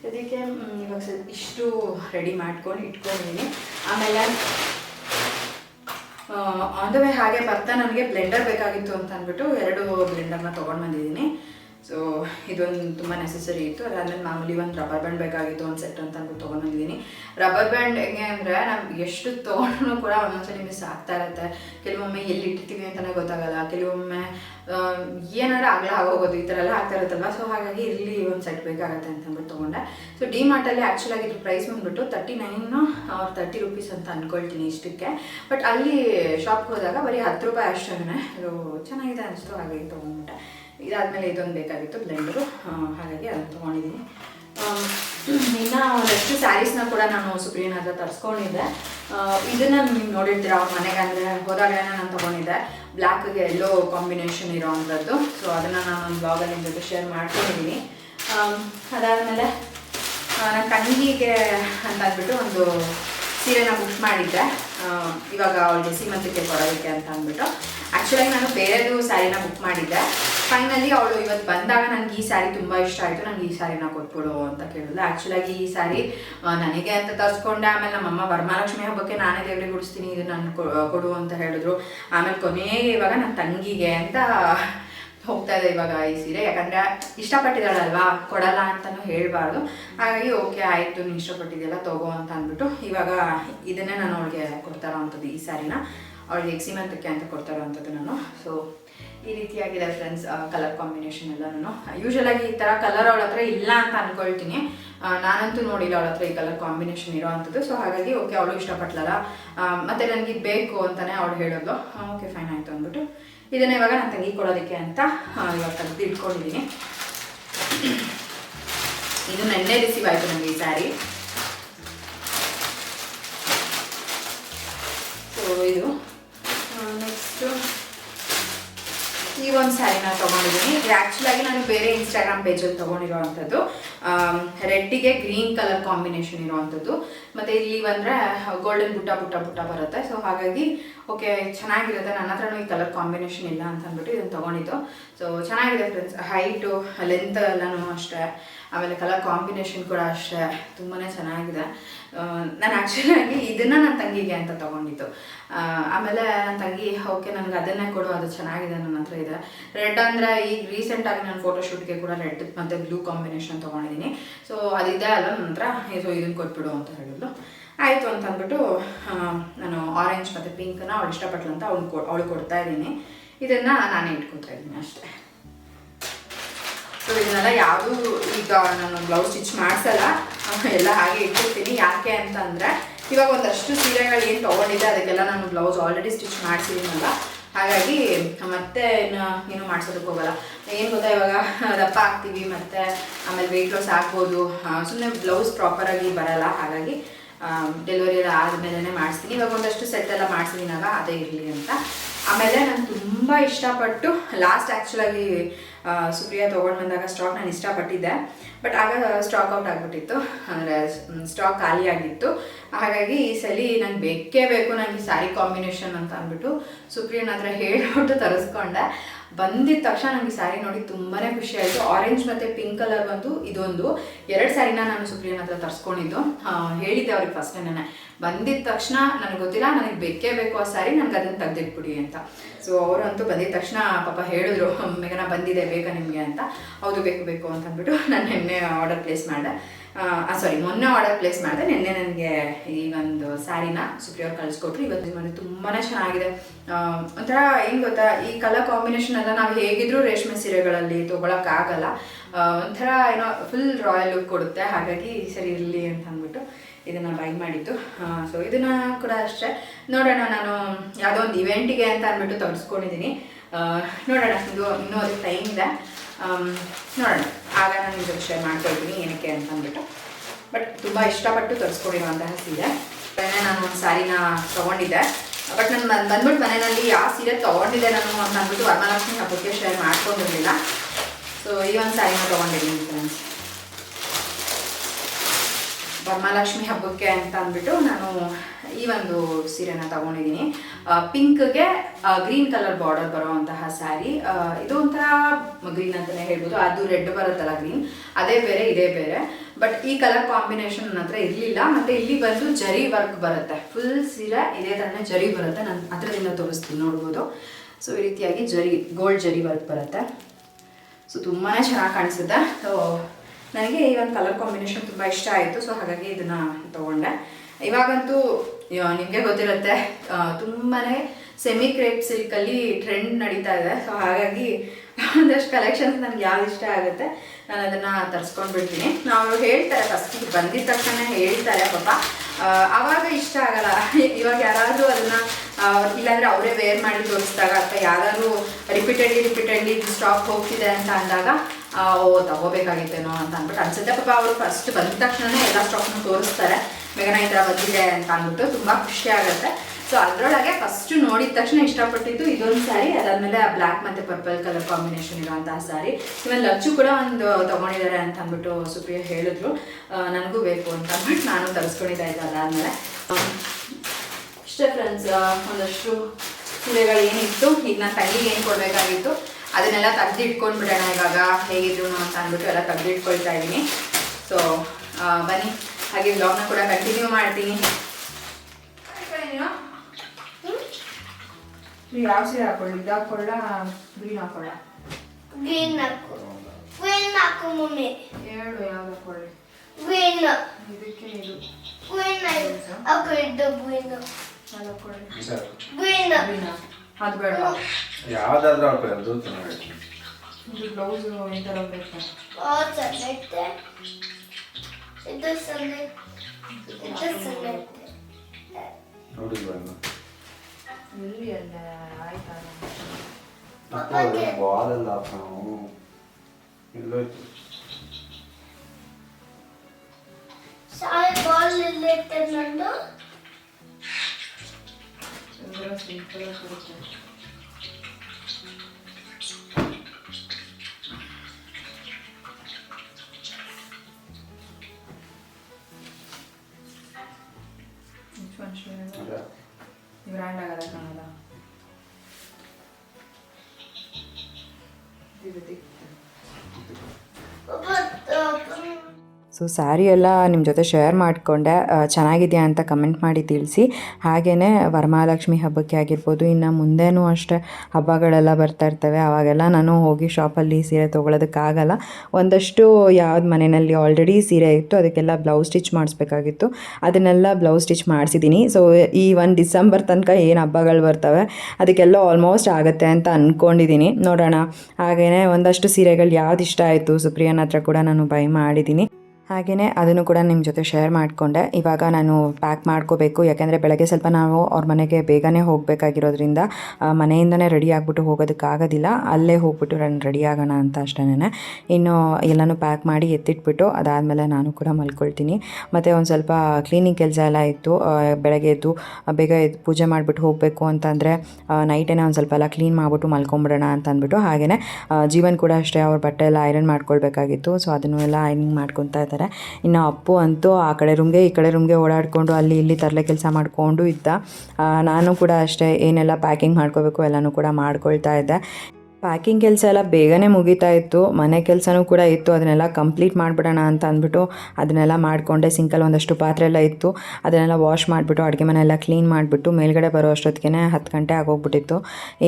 ಅದಕ್ಕೆ ಇವಾಗ ಸ್ವಲ್ಪ ಇಷ್ಟು ರೆಡಿ ಮಾಡ್ಕೊಂಡು ಇಟ್ಕೊಂಡಿದ್ದೀನಿ. ಆಮೇಲೆ ಆನ್ ದ ವೇ ಹಾಗೆ ಬರ್ತಾ ನನಗೆ ಬ್ಲೆಂಡರ್ ಬೇಕಾಗಿತ್ತು ಅಂತ ಅಂದ್ಬಿಟ್ಟು ಎರಡು ಬ್ಲೆಂಡರ್ನ ತೊಗೊಂಡು ಬಂದಿದ್ದೀನಿ. ಸೊ ಇದೊಂದು ತುಂಬ ನೆಸೆಸರಿ ಇತ್ತು. ಅದಾದ್ಮೇಲೆ ಮಾಮೂಲಿ ಒಂದು ರಬ್ಬರ್ ಬ್ಯಾಂಡ್ ಬೇಕಾಗಿತ್ತು, ಒಂದು ಸೆಟ್ ಅಂತ ಅಂದ್ಬಿಟ್ಟು ತೊಗೊಂಡಿದ್ದೀನಿ ರಬ್ಬರ್ ಬ್ಯಾಂಡ್ ಹೆಂಗೆ ಅಂದರೆ ನಾವು ಎಷ್ಟು ತೊಗೊಂಡ್ರು ಕೂಡ ಒಂದೊಂದ್ಸಲಿ ಮಿಸ್ ಆಗ್ತಾ ಇರುತ್ತೆ. ಕೆಲವೊಮ್ಮೆ ಎಲ್ಲಿ ಇಟ್ಟಿರ್ತೀವಿ ಅಂತಲೇ ಗೊತ್ತಾಗಲ್ಲ. ಕೆಲವೊಮ್ಮೆ ಏನಾದ್ರೂ ಆಗಲ ಆಗೋಗೋದು ಈ ಥರ ಎಲ್ಲ ಆಗ್ತಾ ಇರುತ್ತಲ್ವ? ಸೊ ಹಾಗಾಗಿ ಇಲ್ಲಿ ಒಂದು ಸೆಟ್ ಬೇಕಾಗುತ್ತೆ ಅಂತ ಅಂದ್ಬಿಟ್ಟು ತೊಗೊಂಡೆ. ಸೊ ಡಿ ಮಾರ್ಟಲ್ಲಿ ಆ್ಯಕ್ಚುಲಾಗಿ ಇದ್ರ ಪ್ರೈಸ್ ಬಂದ್ಬಿಟ್ಟು ತರ್ಟಿ ನೈನು ಅವ್ರು ತರ್ಟಿ ರುಪೀಸ್ ಅಂತ ಅಂದ್ಕೊಳ್ತೀನಿ ಇಷ್ಟಕ್ಕೆ. ಬಟ್ ಅಲ್ಲಿ ಶಾಪ್ಗೆ ಹೋದಾಗ ಬರೀ ಹತ್ತು ರೂಪಾಯಿ ಅಷ್ಟೇ ಚೆನ್ನಾಗಿದೆ ಅನಿಸ್ತು, ಹಾಗಾಗಿ ತೊಗೊಂಡ್ಬಿಟ್ಟೆ. ಇದಾದಮೇಲೆ ಇದೊಂದು ಬೇಕಾಗಿತ್ತು. ಬ್ಲೆಂಡರು ಹಾಗಾಗಿ ಅದನ್ನು ತೊಗೊಂಡಿದ್ದೀನಿ. ಇನ್ನು ಒಂದಷ್ಟು ಸ್ಯಾರೀಸ್ನ ಕೂಡ ನಾನು ಸುಪ್ರೀನ್ ಹತ್ರ ತರಿಸ್ಕೊಂಡಿದ್ದೆ ಇದನ್ನು ನೀವು ನೋಡಿರ್ತೀರ ಅವ್ರ ಮನೆಗೆ ಅಂದರೆ ಹೋದಾಗ ನಾನು ತೊಗೊಂಡಿದ್ದೆ. ಬ್ಲ್ಯಾಕ್ಗೆ ಎಲ್ಲೋ ಕಾಂಬಿನೇಷನ್ ಇರೋ ಅಂಥದ್ದು. ಸೊ ಅದನ್ನು ನಾನು ಒಂದು ಬ್ಲಾಗಲ್ಲಿ ಜೊತೆ ಶೇರ್ ಮಾಡ್ಕೊಂಡಿದ್ದೀನಿ ಅದಾದಮೇಲೆ ನನ್ನ ತಂಗಿಗೆ ಅಂತ ಅಂದ್ಬಿಟ್ಟು ಒಂದು ಸೀರೆನ ಬುಕ್ ಮಾಡಿದ್ದೆ. ಇವಾಗ ಅವಳಿಗೆ ಸೀಮಂತಕ್ಕೆ ಕೊಡೋದಕ್ಕೆ ಅಂತ ಅಂದ್ಬಿಟ್ಟು. ಆ್ಯಕ್ಚುಲಾಗಿ ನಾನು ಬೇರೆದು ಸ್ಯಾರಿನ ಬುಕ್ ಮಾಡಿದ್ದೆ. ಫೈನಲಿ ಅವಳು ಇವತ್ತು ಬಂದಾಗ ನನಗೆ ಈ ಸ್ಯಾರಿ ತುಂಬ ಇಷ್ಟ ಆಯಿತು. ನನಗೆ ಈ ಸ್ಯಾರಿನ ಕೊಟ್ಬಿಡು ಅಂತ ಕೇಳಿದ್ಲು. ಆ್ಯಕ್ಚುಲಾಗಿ ಈ ಸ್ಯಾರಿ ನನಗೆ ಅಂತ ತರಿಸ್ಕೊಂಡೆ. ಆಮೇಲೆ ನಮ್ಮಮ್ಮ ವರಮಹಾಲಕ್ಷ್ಮಿ ಹಬ್ಬಕ್ಕೆ ನಾನೇ ದೇವ್ರಿಗೆ ಗುಡಿಸ್ತೀನಿ ಇದು ನಾನು ಕೊಡು ಅಂತ ಹೇಳಿದ್ರು. ಆಮೇಲೆ ಕೊನೆಗೆ ಇವಾಗ ನನ್ನ ತಂಗಿಗೆ ಅಂತ ಹೋಗ್ತಾ ಇದೆ ಇವಾಗ ಈ ಸೀರೆ. ಯಾಕಂದ್ರೆ ಇಷ್ಟಪಟ್ಟಿದ್ದಾಳಲ್ವಾ? ಕೊಡಲ್ಲ ಅಂತಲೂ ಹೇಳಬಾರ್ದು. ಹಾಗಾಗಿ ಓಕೆ, ಆಯಿತು, ನೀನು ಇಷ್ಟಪಟ್ಟಿದ್ದೆಲ್ಲ ತಗೋ ಅಂತ ಅಂದ್ಬಿಟ್ಟು ಇವಾಗ ಇದನ್ನೇ ನಾನು ಅವಳಿಗೆ ಕೊಡ್ತಾರೋ ಅಂಥದ್ದು ಈ ಸ್ಯಾರಿನ ಅವಳಿಗೆ ಎಕ್ಸಿಮಂತಕ್ಕೆ ಅಂತ ಕೊಡ್ತಾ ಅಂಥದ್ದು ನಾನು. ಸೊ ಈ ರೀತಿಯಾಗಿದೆ ಫ್ರೆಂಡ್ಸ್ ಕಲರ್ ಕಾಂಬಿನೇಷನ್ ಎಲ್ಲನೂ ಆಗಿ ಈ ಥರ ಕಲರ್ ಅವಳ ಹತ್ರ ಇಲ್ಲ ಅಂತ ಅನ್ಕೊಳ್ತೀನಿ. ನಾನಂತೂ ನೋಡಿಲ್ಲ ಅವಳ ಹತ್ರ ಈ ಕಲರ್ ಕಾಂಬಿನೇಷನ್ ಇರೋ ಅಂಥದ್ದು. ಸೊ ಹಾಗಾಗಿ ಓಕೆ ಅವಳು ಇಷ್ಟಪಟ್ಲಲ್ಲ. ಮತ್ತೆ ನನಗೆ ಬೇಕು ಅಂತಾನೆ ಅವಳು ಹೇಳೋದು. ಓಕೆ ಫೈನ್ ಆಯಿತು ಅಂದ್ಬಿಟ್ಟು. ಇದನ್ನ ಇವಾಗ ನಾನು ತಂಗಿ ಕೊಡೋದಕ್ಕೆ ಅಂತ ಇವಾಗ ತೆಗೆದು ಇಟ್ಕೊಂಡಿದ್ದೀನಿ ಇದು ನೆನ್ನೆ ರಿಸೀವ್ ಆಯಿತು ನನಗೆ ಈ ಸ್ಯಾರಿ ಸೊ ಇದು ನೆಕ್ಸ್ಟು ಈ ಒಂದು ಸ್ಯಾರಿನ ತೊಗೊಂಡಿದ್ದೀನಿ ಇದು ಆ್ಯಕ್ಚುಲಾಗಿ ನಾನು ಬೇರೆ ಇನ್ಸ್ಟಾಗ್ರಾಮ್ ಪೇಜಲ್ಲಿ ತೊಗೊಂಡಿರೋ ಅಂಥದ್ದು ರೆಡ್ಡಿಗೆ ಗ್ರೀನ್ ಕಲರ್ ಕಾಂಬಿನೇಷನ್ ಇರೋವಂಥದ್ದು. ಮತ್ತು ಇಲ್ಲಿ ಬಂದರೆ ಗೋಲ್ಡನ್ ಬುಟ್ಟ ಬುಟ್ಟ ಬುಟ್ಟ ಬರುತ್ತೆ. ಸೊ ಹಾಗಾಗಿ ಓಕೆ ಚೆನ್ನಾಗಿರುತ್ತೆ. ನನ್ನ ಹತ್ರನೂ ಈ ಕಲರ್ ಕಾಂಬಿನೇಷನ್ ಇಲ್ಲ ಅಂತ ಅಂದ್ಬಿಟ್ಟು ಇದನ್ನು ತೊಗೊಂಡಿದ್ದು. ಸೊ ಚೆನ್ನಾಗಿದೆ ಫ್ರೆಂಡ್ಸ್ ಹೈಟು ಲೆಂತ್ ಎಲ್ಲನೂ ಅಷ್ಟೇ. ಆಮೇಲೆ ಕಲರ್ ಕಾಂಬಿನೇಷನ್ ಕೂಡ ಅಷ್ಟೇ ತುಂಬಾ ಚೆನ್ನಾಗಿದೆ. ನಾನು ಆ್ಯಕ್ಚುಲಾಗಿ ಇದನ್ನು ನನ್ನ ತಂಗಿಗೆ ಅಂತ ತೊಗೊಂಡಿದ್ದು. ಆಮೇಲೆ ನನ್ನ ತಂಗಿ, ಓಕೆ, ನನಗೆ ಅದನ್ನೇ ಕೊಡು, ಅದು ಚೆನ್ನಾಗಿದೆ ನನ್ನ ಹತ್ರ ಇದೆ. ರೆಡ್ ಅಂದರೆ ಈಗ ರೀಸೆಂಟಾಗಿ ನಾನು ಫೋಟೋಶೂಟ್ಗೆ ಕೂಡ ರೆಡ್ ಮತ್ತು ಬ್ಲೂ ಕಾಂಬಿನೇಷನ್ ತೊಗೊಂಡಿದ್ದೀನಿ. ಸೊ ಅದಿದೆ ಅಲ್ಲ ನನ್ನ ಹತ್ರ ಸೊ ಇದನ್ನು ಕೊಟ್ಬಿಡು ಅಂತ ಹೇಳಿದ್ಲು. ಆಯಿತು ಅಂತ ಅಂದ್ಬಿಟ್ಟು ನಾನು ಆರೆಂಜ್ ಮತ್ತು ಪಿಂಕನ್ನ ಅವಳು ಇಷ್ಟಪಟ್ಲು ಅಂತ ಅವ್ಳು ಕೊ, ಅವಳು ಕೊಡ್ತಾ ಇದ್ದೀನಿ. ಇದನ್ನು ನಾನೇ ಇಟ್ಕೊತಾ ಇದ್ದೀನಿ ಅಷ್ಟೇ. ಸೊ ಇದನ್ನೆಲ್ಲ ಯಾವುದು ಈಗ ನಾನು ಬ್ಲೌಸ್ ಸ್ಟಿಚ್ ಮಾಡಿಸಲ್ಲ. ಎಲ್ಲ ಹಾಗೆ ಇಟ್ಟಿರ್ತೀನಿ. ಯಾಕೆ ಅಂತ ಅಂದರೆ ಇವಾಗ ಒಂದಷ್ಟು ಸೀರೆಗಳು ಏನು ತೊಗೊಂಡಿದ್ದೆ, ಅದಕ್ಕೆಲ್ಲ ನಾನು ಬ್ಲೌಸ್ ಆಲ್ರೆಡಿ ಸ್ಟಿಚ್ ಮಾಡಿಸಿದ್ದೀನಲ್ಲ ಹಾಗಾಗಿ ಮತ್ತೆ ಏನು ಮಾಡ್ಸೋದಕ್ಕೆ ಹೋಗಲ್ಲ. ಏನು ಗೊತ್ತಾ, ಇವಾಗ ದಪ್ಪ ಹಾಕ್ತೀವಿ, ಮತ್ತು ಆಮೇಲೆ ವೆಯ್ಟ್ ಲಾಸ್ ಆಗ್ಬೋದು ಸುಮ್ಮನೆ ಬ್ಲೌಸ್ ಪ್ರಾಪರಾಗಿ ಬರಲ್ಲ. ಹಾಗಾಗಿ ಡೆಲಿವರಿ ಎಲ್ಲ ಆದಮೇಲೆ ಮಾಡಿಸ್ತೀನಿ. ಇವಾಗ ಒಂದಷ್ಟು ಸೆಟ್ ಎಲ್ಲ ಮಾಡಿಸಿದ್ದೀನಲ್ಲ ಅದೇ ಇರಲಿ ಅಂತ. ಆಮೇಲೆ ನಾನು ತುಂಬ ಇಷ್ಟಪಟ್ಟು ಲಾಸ್ಟ್ ಆ್ಯಕ್ಚುಲಾಗಿ ಸುಪ್ರಿಯಾ ತೊಗೊಂಡು ಬಂದಾಗ ಸ್ಟಾಕ್ ನಾನು ಇಷ್ಟಪಟ್ಟಿದ್ದೆ. ಬಟ್ ಆಗ ಸ್ಟಾಕ್ ಔಟ್ ಆಗಿಬಿಟ್ಟಿತ್ತು. ಅಂದರೆ ಸ್ಟಾಕ್ ಖಾಲಿ ಆಗಿತ್ತು. ಹಾಗಾಗಿ ಈ ಸಲ ನಂಗೆ ಬೇಕೇ ಬೇಕು ನನಗೆ ಸ್ಯಾರಿ ಕಾಂಬಿನೇಷನ್ ಅಂತ ಅಂದ್ಬಿಟ್ಟು ಸುಪ್ರಿಯನ ಹತ್ರ ಹೇಳಿಬಿಟ್ಟು ತರಿಸ್ಕೊಂಡೆ. ಬಂದಿದ ತಕ್ಷಣ ನನಗೆ ಸ್ಯಾರಿ ನೋಡಿ ತುಂಬಾ ಖುಷಿ ಆಯಿತು. ಆರೆಂಜ್ ಮತ್ತು ಪಿಂಕ್ ಕಲರ್ ಬಂದು ಇದೊಂದು. ಎರಡು ಸ್ಯಾರಿನ ನಾನು ಸುಪ್ರಿಯನ ಹತ್ರ ತರಿಸ್ಕೊಂಡಿದ್ದು. ಹೇಳಿದ್ದೆ ಅವ್ರಿಗೆ ಫಸ್ಟ್ ನಾನು ಬಂದಿದ ತಕ್ಷಣ ನನಗೆ ಗೊತ್ತಿಲ್ಲ, ನನಗೆ ಬೇಕೇ ಬೇಕು ಆ ಸ್ಯಾರಿ ನನಗೆ ಅದನ್ನು ತೆಗೆದಿಟ್ಬಿಡಿ ಅಂತ. ಸೊ ಅವರಂತೂ ಬಂದಿದ ತಕ್ಷಣ ಪಾಪ ಹೇಳಿದ್ರು, ಮೇಘನ ಬಂದಿದೆ ಬೇಕಾ ನಿಮಗೆ ಅಂತ. ಹೌದು, ಬೇಕು ಬೇಕು ಅಂತ ಅಂದ್ಬಿಟ್ಟು ನಾನು ನಿನ್ನೆ ಆರ್ಡರ್ ಪ್ಲೇಸ್ ಮಾಡಿದೆ. ಸಾರಿ ಮೊನ್ನೆ ಆರ್ಡರ್ ಪ್ಲೇಸ್ ಮಾಡಿದೆ. ನಿನ್ನೆ ನನಗೆ ಈ ಒಂದು ಸ್ಯಾರಿನ ಸುಪ್ರಿಯರ್ ಕಳಿಸ್ಕೊಟ್ರು. ಇವತ್ತು ಮನೆ ತುಂಬಾ ಚೆನ್ನಾಗಿದೆ. ಒಂಥರ ಏನು ಗೊತ್ತಾ, ಈ ಕಲರ್ ಕಾಂಬಿನೇಷನ್ ಎಲ್ಲ ನಾವು ಹೇಗಿದ್ರು ರೇಷ್ಮೆ ಸೀರೆಗಳಲ್ಲಿ ತೊಗೊಳಕ್ಕಾಗಲ್ಲ. ಒಂಥರ ಏನೋ ಫುಲ್ ರಾಯಲ್ ಲುಕ್ ಕೊಡುತ್ತೆ. ಹಾಗಾಗಿ ಈ ಸರಿ ಇರಲಿ ಅಂತ ಅಂದ್ಬಿಟ್ಟು ಇದನ್ನು ಬೈ ಮಾಡಿದ್ದು. ಸೊ ಇದನ್ನ ಕೂಡ ಅಷ್ಟೇ. ನೋಡೋಣ, ನಾನು ಯಾವುದೋ ಒಂದು ಇವೆಂಟಿಗೆ ಅಂತ ಅಂದ್ಬಿಟ್ಟು ತರಿಸ್ಕೊಂಡಿದ್ದೀನಿ ನೋಡೋಣ, ಇದು ಇನ್ನೂ ಅದಕ್ಕೆ ಟೈಮ್ ಇದೆ. ನೋಡೋಣ. ಆಗ ನಾನು ನಿಮಗೆ ಶೇರ್ ಇದ್ದೀನಿ, ಏನಕ್ಕೆ ಅಂತ ಅಂದ್ಬಿಟ್ಟು. ಬಟ್ ತುಂಬ ಇಷ್ಟಪಟ್ಟು ತರಿಸ್ಕೊಂಡಿರುವಂತಹ ಸೀರೆ. ಮೊನ್ನೆ ನಾನು ಒಂದು ಸ್ಯಾರಿನ ತೊಗೊಂಡಿದ್ದೆ. ಬಟ್ ನಾನು ಬಂದು, ಬಂದ್ಬಿಟ್ಟು ಮನೆಯಲ್ಲಿ ಯಾವ ಸೀರೆ ತೊಗೊಂಡಿದ್ದೆ ನಾನು ಅಂತ ಅಂದ್ಬಿಟ್ಟು ವರಮಹಾಲಕ್ಷ್ಮಿ ಹಬ್ಬಕ್ಕೆ ಶೇರ್ ಮಾಡ್ಕೊಂಡಿರಲಿಲ್ಲ. ಸೊ ಈ ಒಂದು ಸ್ಯಾರಿನ ತೊಗೊಂಡಿದ್ದೀನಿ ಫ್ರೆಂಡ್ಸ್ ವರಮಹಾಲಕ್ಷ್ಮಿ ಹಬ್ಬಕ್ಕೆ ಅಂತ ಅಂದ್ಬಿಟ್ಟು ನಾನು ಈ ಒಂದು ಸೀರೆನ ತಗೊಂಡಿದ್ದೀನಿ. ಪಿಂಕ್ಗೆ ಗ್ರೀನ್ ಕಲರ್ ಬಾರ್ಡರ್ ಬರುವಂತಹ ಸ್ಯಾರಿ. ಇದು ಒಂಥರ ಗ್ರೀನ್ ಅಂತಲೇ ಹೇಳ್ಬೋದು. ಅದು ರೆಡ್ ಬರುತ್ತಲ್ಲ ಗ್ರೀನ್. ಅದೇ ಬೇರೆ, ಇದೇ ಬೇರೆ. ಬಟ್ ಈ ಕಲರ್ ಕಾಂಬಿನೇಷನ್ ನನ್ನ ಹತ್ರ ಇರಲಿಲ್ಲ. ಮತ್ತು ಇಲ್ಲಿ ಬಂದು ಜರಿ ವರ್ಕ್ ಬರುತ್ತೆ. ಫುಲ್ ಸೀರೆ ಇದೇ ಥರನೇ ಜರಿ ಬರುತ್ತೆ. ನಾನು ಹತ್ರದಿಂದ ತೋರಿಸ್ತೀನಿ, ನೋಡ್ಬೋದು. ಸೊ ಈ ರೀತಿಯಾಗಿ ಜರಿ, ಗೋಲ್ಡ್ ಜರಿ ವರ್ಕ್ ಬರುತ್ತೆ. ಸೊ ತುಂಬಾ ಚೆನ್ನಾಗಿ ಕಾಣಿಸುತ್ತೆ. ಸೊ ನನಗೆ ಈ ಒಂದು ಕಲರ್ ಕಾಂಬಿನೇಷನ್ ತುಂಬ ಇಷ್ಟ ಆಯಿತು ಸೊ ಹಾಗಾಗಿ ಇದನ್ನು ತೊಗೊಂಡೆ. ಇವಾಗಂತೂ ನಿಮಗೆ ಗೊತ್ತಿರುತ್ತೆ ತುಂಬಾ ಸೆಮಿ ಕ್ರೇಪ್ ಸಿಲ್ಕಲ್ಲಿ ಟ್ರೆಂಡ್ ನಡೀತಾ ಇದೆ. ಸೊ ಹಾಗಾಗಿ ಒಂದಷ್ಟು ಕಲೆಕ್ಷನ್ಸ್ ನನಗೆ ಯಾವ್ದು ಇಷ್ಟ ಆಗುತ್ತೆ, ನಾನು ಅದನ್ನು ತರಿಸ್ಕೊಂಡು ಬಿಡ್ತೀನಿ. ನಾವು ಹೇಳ್ತಾರೆ ಫಸ್ಟಿಗೆ ಬಂದಿದ ತಕ್ಷಣ ಹೇಳ್ತಾರೆ ಪಾಪ. ಆವಾಗ ಇಷ್ಟ ಆಗಲ್ಲ. ಇವಾಗ ಯಾರಾದರೂ ಅದನ್ನು ಇಲ್ಲಾಂದ್ರೆ ಅವರೇ ವೇರ್ ಮಾಡಿ ತೋರಿಸಿದಾಗ ಅಥವಾ ಯಾರಾದರೂ ರಿಪೀಟೆಡ್ಲಿ ರಿಪೀಟೆಡ್ಲಿ ಸ್ಟಾಕ್ ಹೋಗ್ತಿದೆ ಅಂತ ಅಂದಾಗ ಓ, ತಗೋಬೇಕಾಗಿತ್ತೇನೋ ಅಂತ ಅಂದ್ಬಿಟ್ಟು ಅನ್ಸುತ್ತೆ. ಪಾಪ ಅವರು ಫಸ್ಟ್ ಬಂದ ತಕ್ಷಣನೇ ಎಲ್ಲ ಸ್ಟಾಕ್ನು ತೋರಿಸ್ತಾರೆ. ಮೇಘನ ಈ ಬಂದಿದೆ ಅಂತ ಅಂದ್ಬಿಟ್ಟು ತುಂಬ ಖುಷಿ ಆಗುತ್ತೆ. ಸೊ ಅದರೊಳಗೆ ಫಸ್ಟ್ ನೋಡಿದ ತಕ್ಷಣ ಇಷ್ಟಪಟ್ಟಿದ್ದು ಇದೊಂದು ಸ್ಯಾರಿ ಅದಾದಮೇಲೆ ಬ್ಲ್ಯಾಕ್ ಮತ್ತು ಪರ್ಪಲ್ ಕಲರ್ ಕಾಂಬಿನೇಷನ್ ಇರುವಂತಹ ಸ್ಯಾರಿ ಇವನ್ ಲಚ್ಚು ಕೂಡ ಒಂದು ತಗೊಂಡಿದ್ದಾರೆ ಅಂತ ಅಂದ್ಬಿಟ್ಟು ಸುಪ್ರಿಯ ಹೇಳಿದ್ರು. ನನಗೂ ಬೇಕು ಅಂತ ಅಂದ್ಬಿಟ್ಟು ನಾನು ತರಿಸ್ಕೊಂಡಿದ್ದೆ ಇದು ಅದಾದ್ಮೇಲೆ. ಇಷ್ಟೇ ಫ್ರೆಂಡ್ಸ್ ಒಂದಷ್ಟು ಏನಿತ್ತು, ಈಗ ನಾನು ತಂಗಿಗೆ ಏನು ಕೊಡಬೇಕಾಗಿತ್ತು, ಅದನ್ನೆಲ್ಲ ತೆಗ್ದು ಇಟ್ಕೊಂಡು ಬಿಡೋಣ ಇವಾಗ ಹೇಗಿದ್ರು ಅಂತ ಅಂದ್ಬಿಟ್ಟು ಎಲ್ಲ ತೆಗ್ದು ಇಟ್ಕೊಳ್ತಾ ಇದ್ದೀನಿ ಸೊ ಬನ್ನಿ, ಹಾಗೆ ಬ್ಲಾಗ್ನ ಕೂಡ ಕಂಟಿನ್ಯೂ ಮಾಡ್ತೀನಿ. ಯಾವ ಸೀರೆ ಹಾಕೊಳ್ಳಿ ಇದು ಹಾಕೊಳ್ಳ ಗ್ರೀನ್ ಹಾಕೊಳ್ಳ green aku. Green aku mummy. ಹೇಳು ಯಾವ್ದು ಹಾಕೊಳ್ಳಿ Green. ಇದಕ್ಕೆ ಇದು Green aku itu green. ಅದು ಹಾಕೊಳ್ಳಿ Green. ಗ್ರೀನಾ ಅದು ಬೇಡವಾ ಯಾವ್ದಾದ್ರೂ ಹಾಕೊಳ್ಳಿ ಅದು ಇದು ಬ್ಲೌಸು ಈ ಥರ ಬೇಕು ಇನ್ನು ಎಲ್ಲಿ ಅಲ್ಲ ಆಯ್ತಾ ಬಾಲ್ ಎಲ್ಲ ನಾವು ಎಲ್ಲೋಯ್ತು Saya ball related nandu. Simple ಕೊಡುತ್ತೆ ಅದೇ ಗ್ರ್ಯಾಂಡ್ ಆಗಲ್ಲ ಕಾಣಲ್ಲ But uh, ಸೊ ಸ್ಯಾರಿ ಎಲ್ಲ ನಿಮ್ಮ ಜೊತೆ ಶೇರ್ ಮಾಡಿಕೊಂಡೆ. ಚೆನ್ನಾಗಿದೆಯಾ ಅಂತ ಕಮೆಂಟ್ ಮಾಡಿ ತಿಳಿಸಿ. ಹಾಗೆಯೇ ವರಮಹಾಲಕ್ಷ್ಮಿ ಹಬ್ಬಕ್ಕೆ ಆಗಿರ್ಬೋದು, ಇನ್ನು ಮುಂದೆನೂ ಅಷ್ಟೇ ಹಬ್ಬಗಳೆಲ್ಲ ಬರ್ತಾ ಇರ್ತವೆ. ಅವಾಗೆಲ್ಲ ನಾನು ಹೋಗಿ ಶಾಪಲ್ಲಿ ಸೀರೆ ತೊಗೊಳೋದಕ್ಕಾಗಲ್ಲ. ಒಂದಷ್ಟು ಯಾವ್ದು ಮನೆಯಲ್ಲಿ ಆಲ್ರೆಡಿ ಸೀರೆ ಇತ್ತು, ಅದಕ್ಕೆಲ್ಲ ಬ್ಲೌಸ್ ಸ್ಟಿಚ್ ಮಾಡಿಸ್ಬೇಕಾಗಿತ್ತು. ಅದನ್ನೆಲ್ಲ ಬ್ಲೌಸ್ ಸ್ಟಿಚ್ ಮಾಡಿಸಿದ್ದೀನಿ ಸೊ, ಈ ಒಂದು ಡಿಸೆಂಬರ್ ತನಕ ಏನು ಹಬ್ಬಗಳು ಬರ್ತವೆ, ಅದಕ್ಕೆಲ್ಲ ಆಲ್ಮೋಸ್ಟ್ ಆಗುತ್ತೆ ಅಂತ ಅಂದ್ಕೊಂಡಿದ್ದೀನಿ ನೋಡೋಣ. ಹಾಗೆಯೇ ಒಂದಷ್ಟು ಸೀರೆಗಳು ಯಾವ್ದು ಇಷ್ಟ ಆಯಿತು ಸುಪ್ರಿಯನ ಹತ್ರ ಕೂಡ ನಾನು ಬೈ ಮಾಡಿದ್ದೀನಿ ಹಾಗೆಯೇ ಅದನ್ನು ಕೂಡ ನಿಮ್ಮ ಜೊತೆ ಶೇರ್ ಮಾಡಿಕೊಂಡೆ. ಇವಾಗ ನಾನು ಪ್ಯಾಕ್ ಮಾಡ್ಕೋಬೇಕು. ಯಾಕೆಂದರೆ ಬೆಳಗ್ಗೆ ಸ್ವಲ್ಪ ನಾವು ಅವ್ರ ಮನೆಗೆ ಬೇಗನೆ ಹೋಗಬೇಕಾಗಿರೋದ್ರಿಂದ ಮನೆಯಿಂದನೇ ರೆಡಿ ಆಗಿಬಿಟ್ಟು ಹೋಗೋದಕ್ಕಾಗೋದಿಲ್ಲ ಅಲ್ಲೇ ಹೋಗ್ಬಿಟ್ಟು ನಾನು ರೆಡಿ ಆಗೋಣ ಅಂತ ಅಷ್ಟೇ ಇನ್ನು ಎಲ್ಲನೂ ಪ್ಯಾಕ್ ಮಾಡಿ ಎತ್ತಿಟ್ಬಿಟ್ಟು ಅದಾದಮೇಲೆ ನಾನು ಕೂಡ ಮಲ್ಕೊಳ್ತೀನಿ. ಮತ್ತು ಒಂದು ಸ್ವಲ್ಪ ಕ್ಲೀನಿಂಗ್ ಕೆಲಸ ಎಲ್ಲ ಇತ್ತು. ಬೆಳಗ್ಗೆ ಎದ್ದು ಬೇಗ ಎದ್ದು ಪೂಜೆ ಮಾಡಿಬಿಟ್ಟು ಹೋಗಬೇಕು ಅಂತಂದರೆ ನೈಟೇನೆ ಒಂದು ಸ್ವಲ್ಪ ಎಲ್ಲ ಕ್ಲೀನ್ ಮಾಡಿಬಿಟ್ಟು ಮಲ್ಕೊಂಬಿಡೋಣ ಅಂತ ಅಂದ್ಬಿಟ್ಟು ಹಾಗೆಯೇ ಜೀವನ್ ಕೂಡ ಅಷ್ಟೇ ಅವ್ರ ಬಟ್ಟೆ ಎಲ್ಲ ಐರನ್ ಮಾಡ್ಕೊಳ್ಬೇಕಾಗಿತ್ತು. ಸೊ ಅದನ್ನು ಎಲ್ಲ ಐರನ್ ಮಾಡ್ಕೊತಾ ಇದ್ದಾರೆ ಇನ್ನು ಅಪ್ಪು ಅಂತೂ ಆ ಕಡೆ ರೂಮ್ಗೆ, ಈ ಕಡೆ ರೂಮ್ಗೆ ಓಡಾಡಿಕೊಂಡು ಅಲ್ಲಿ ಇಲ್ಲಿ ತರಲೆ ಕೆಲಸ ಮಾಡಿಕೊಂಡು ಇದ್ದ. ನಾನು ಕೂಡ ಅಷ್ಟೇ ಏನೆಲ್ಲ ಪ್ಯಾಕಿಂಗ್ ಮಾಡ್ಕೋಬೇಕು ಎಲ್ಲನೂ ಕೂಡ ಮಾಡ್ಕೊಳ್ತಾ ಇದ್ದೆ. ಪ್ಯಾಕಿಂಗ್ ಕೆಲಸ ಎಲ್ಲ ಬೇಗನೆ ಮುಗಿತಾ ಇತ್ತು. ಮನೆ ಕೆಲಸನೂ ಕೂಡ ಇತ್ತು. ಅದನ್ನೆಲ್ಲ ಕಂಪ್ಲೀಟ್ ಮಾಡಿಬಿಡೋಣ ಅಂತ ಅಂದ್ಬಿಟ್ಟು ಅದನ್ನೆಲ್ಲ ಮಾಡಿಕೊಂಡೆ. ಸಿಂಕಲ್ಲಿ ಒಂದಷ್ಟು ಪಾತ್ರೆ ಎಲ್ಲ ಇತ್ತು. ಅದನ್ನೆಲ್ಲ ವಾಶ್ ಮಾಡಿಬಿಟ್ಟು, ಅಡುಗೆ ಮನೆ ಎಲ್ಲ ಕ್ಲೀನ್ ಮಾಡಿಬಿಟ್ಟು ಮೇಲ್ಗಡೆ ಬರೋ ಅಷ್ಟೊತ್ತಿಗೆ ಹತ್ತು ಗಂಟೆ ಆಗೋಗ್ಬಿಟ್ಟಿತ್ತು.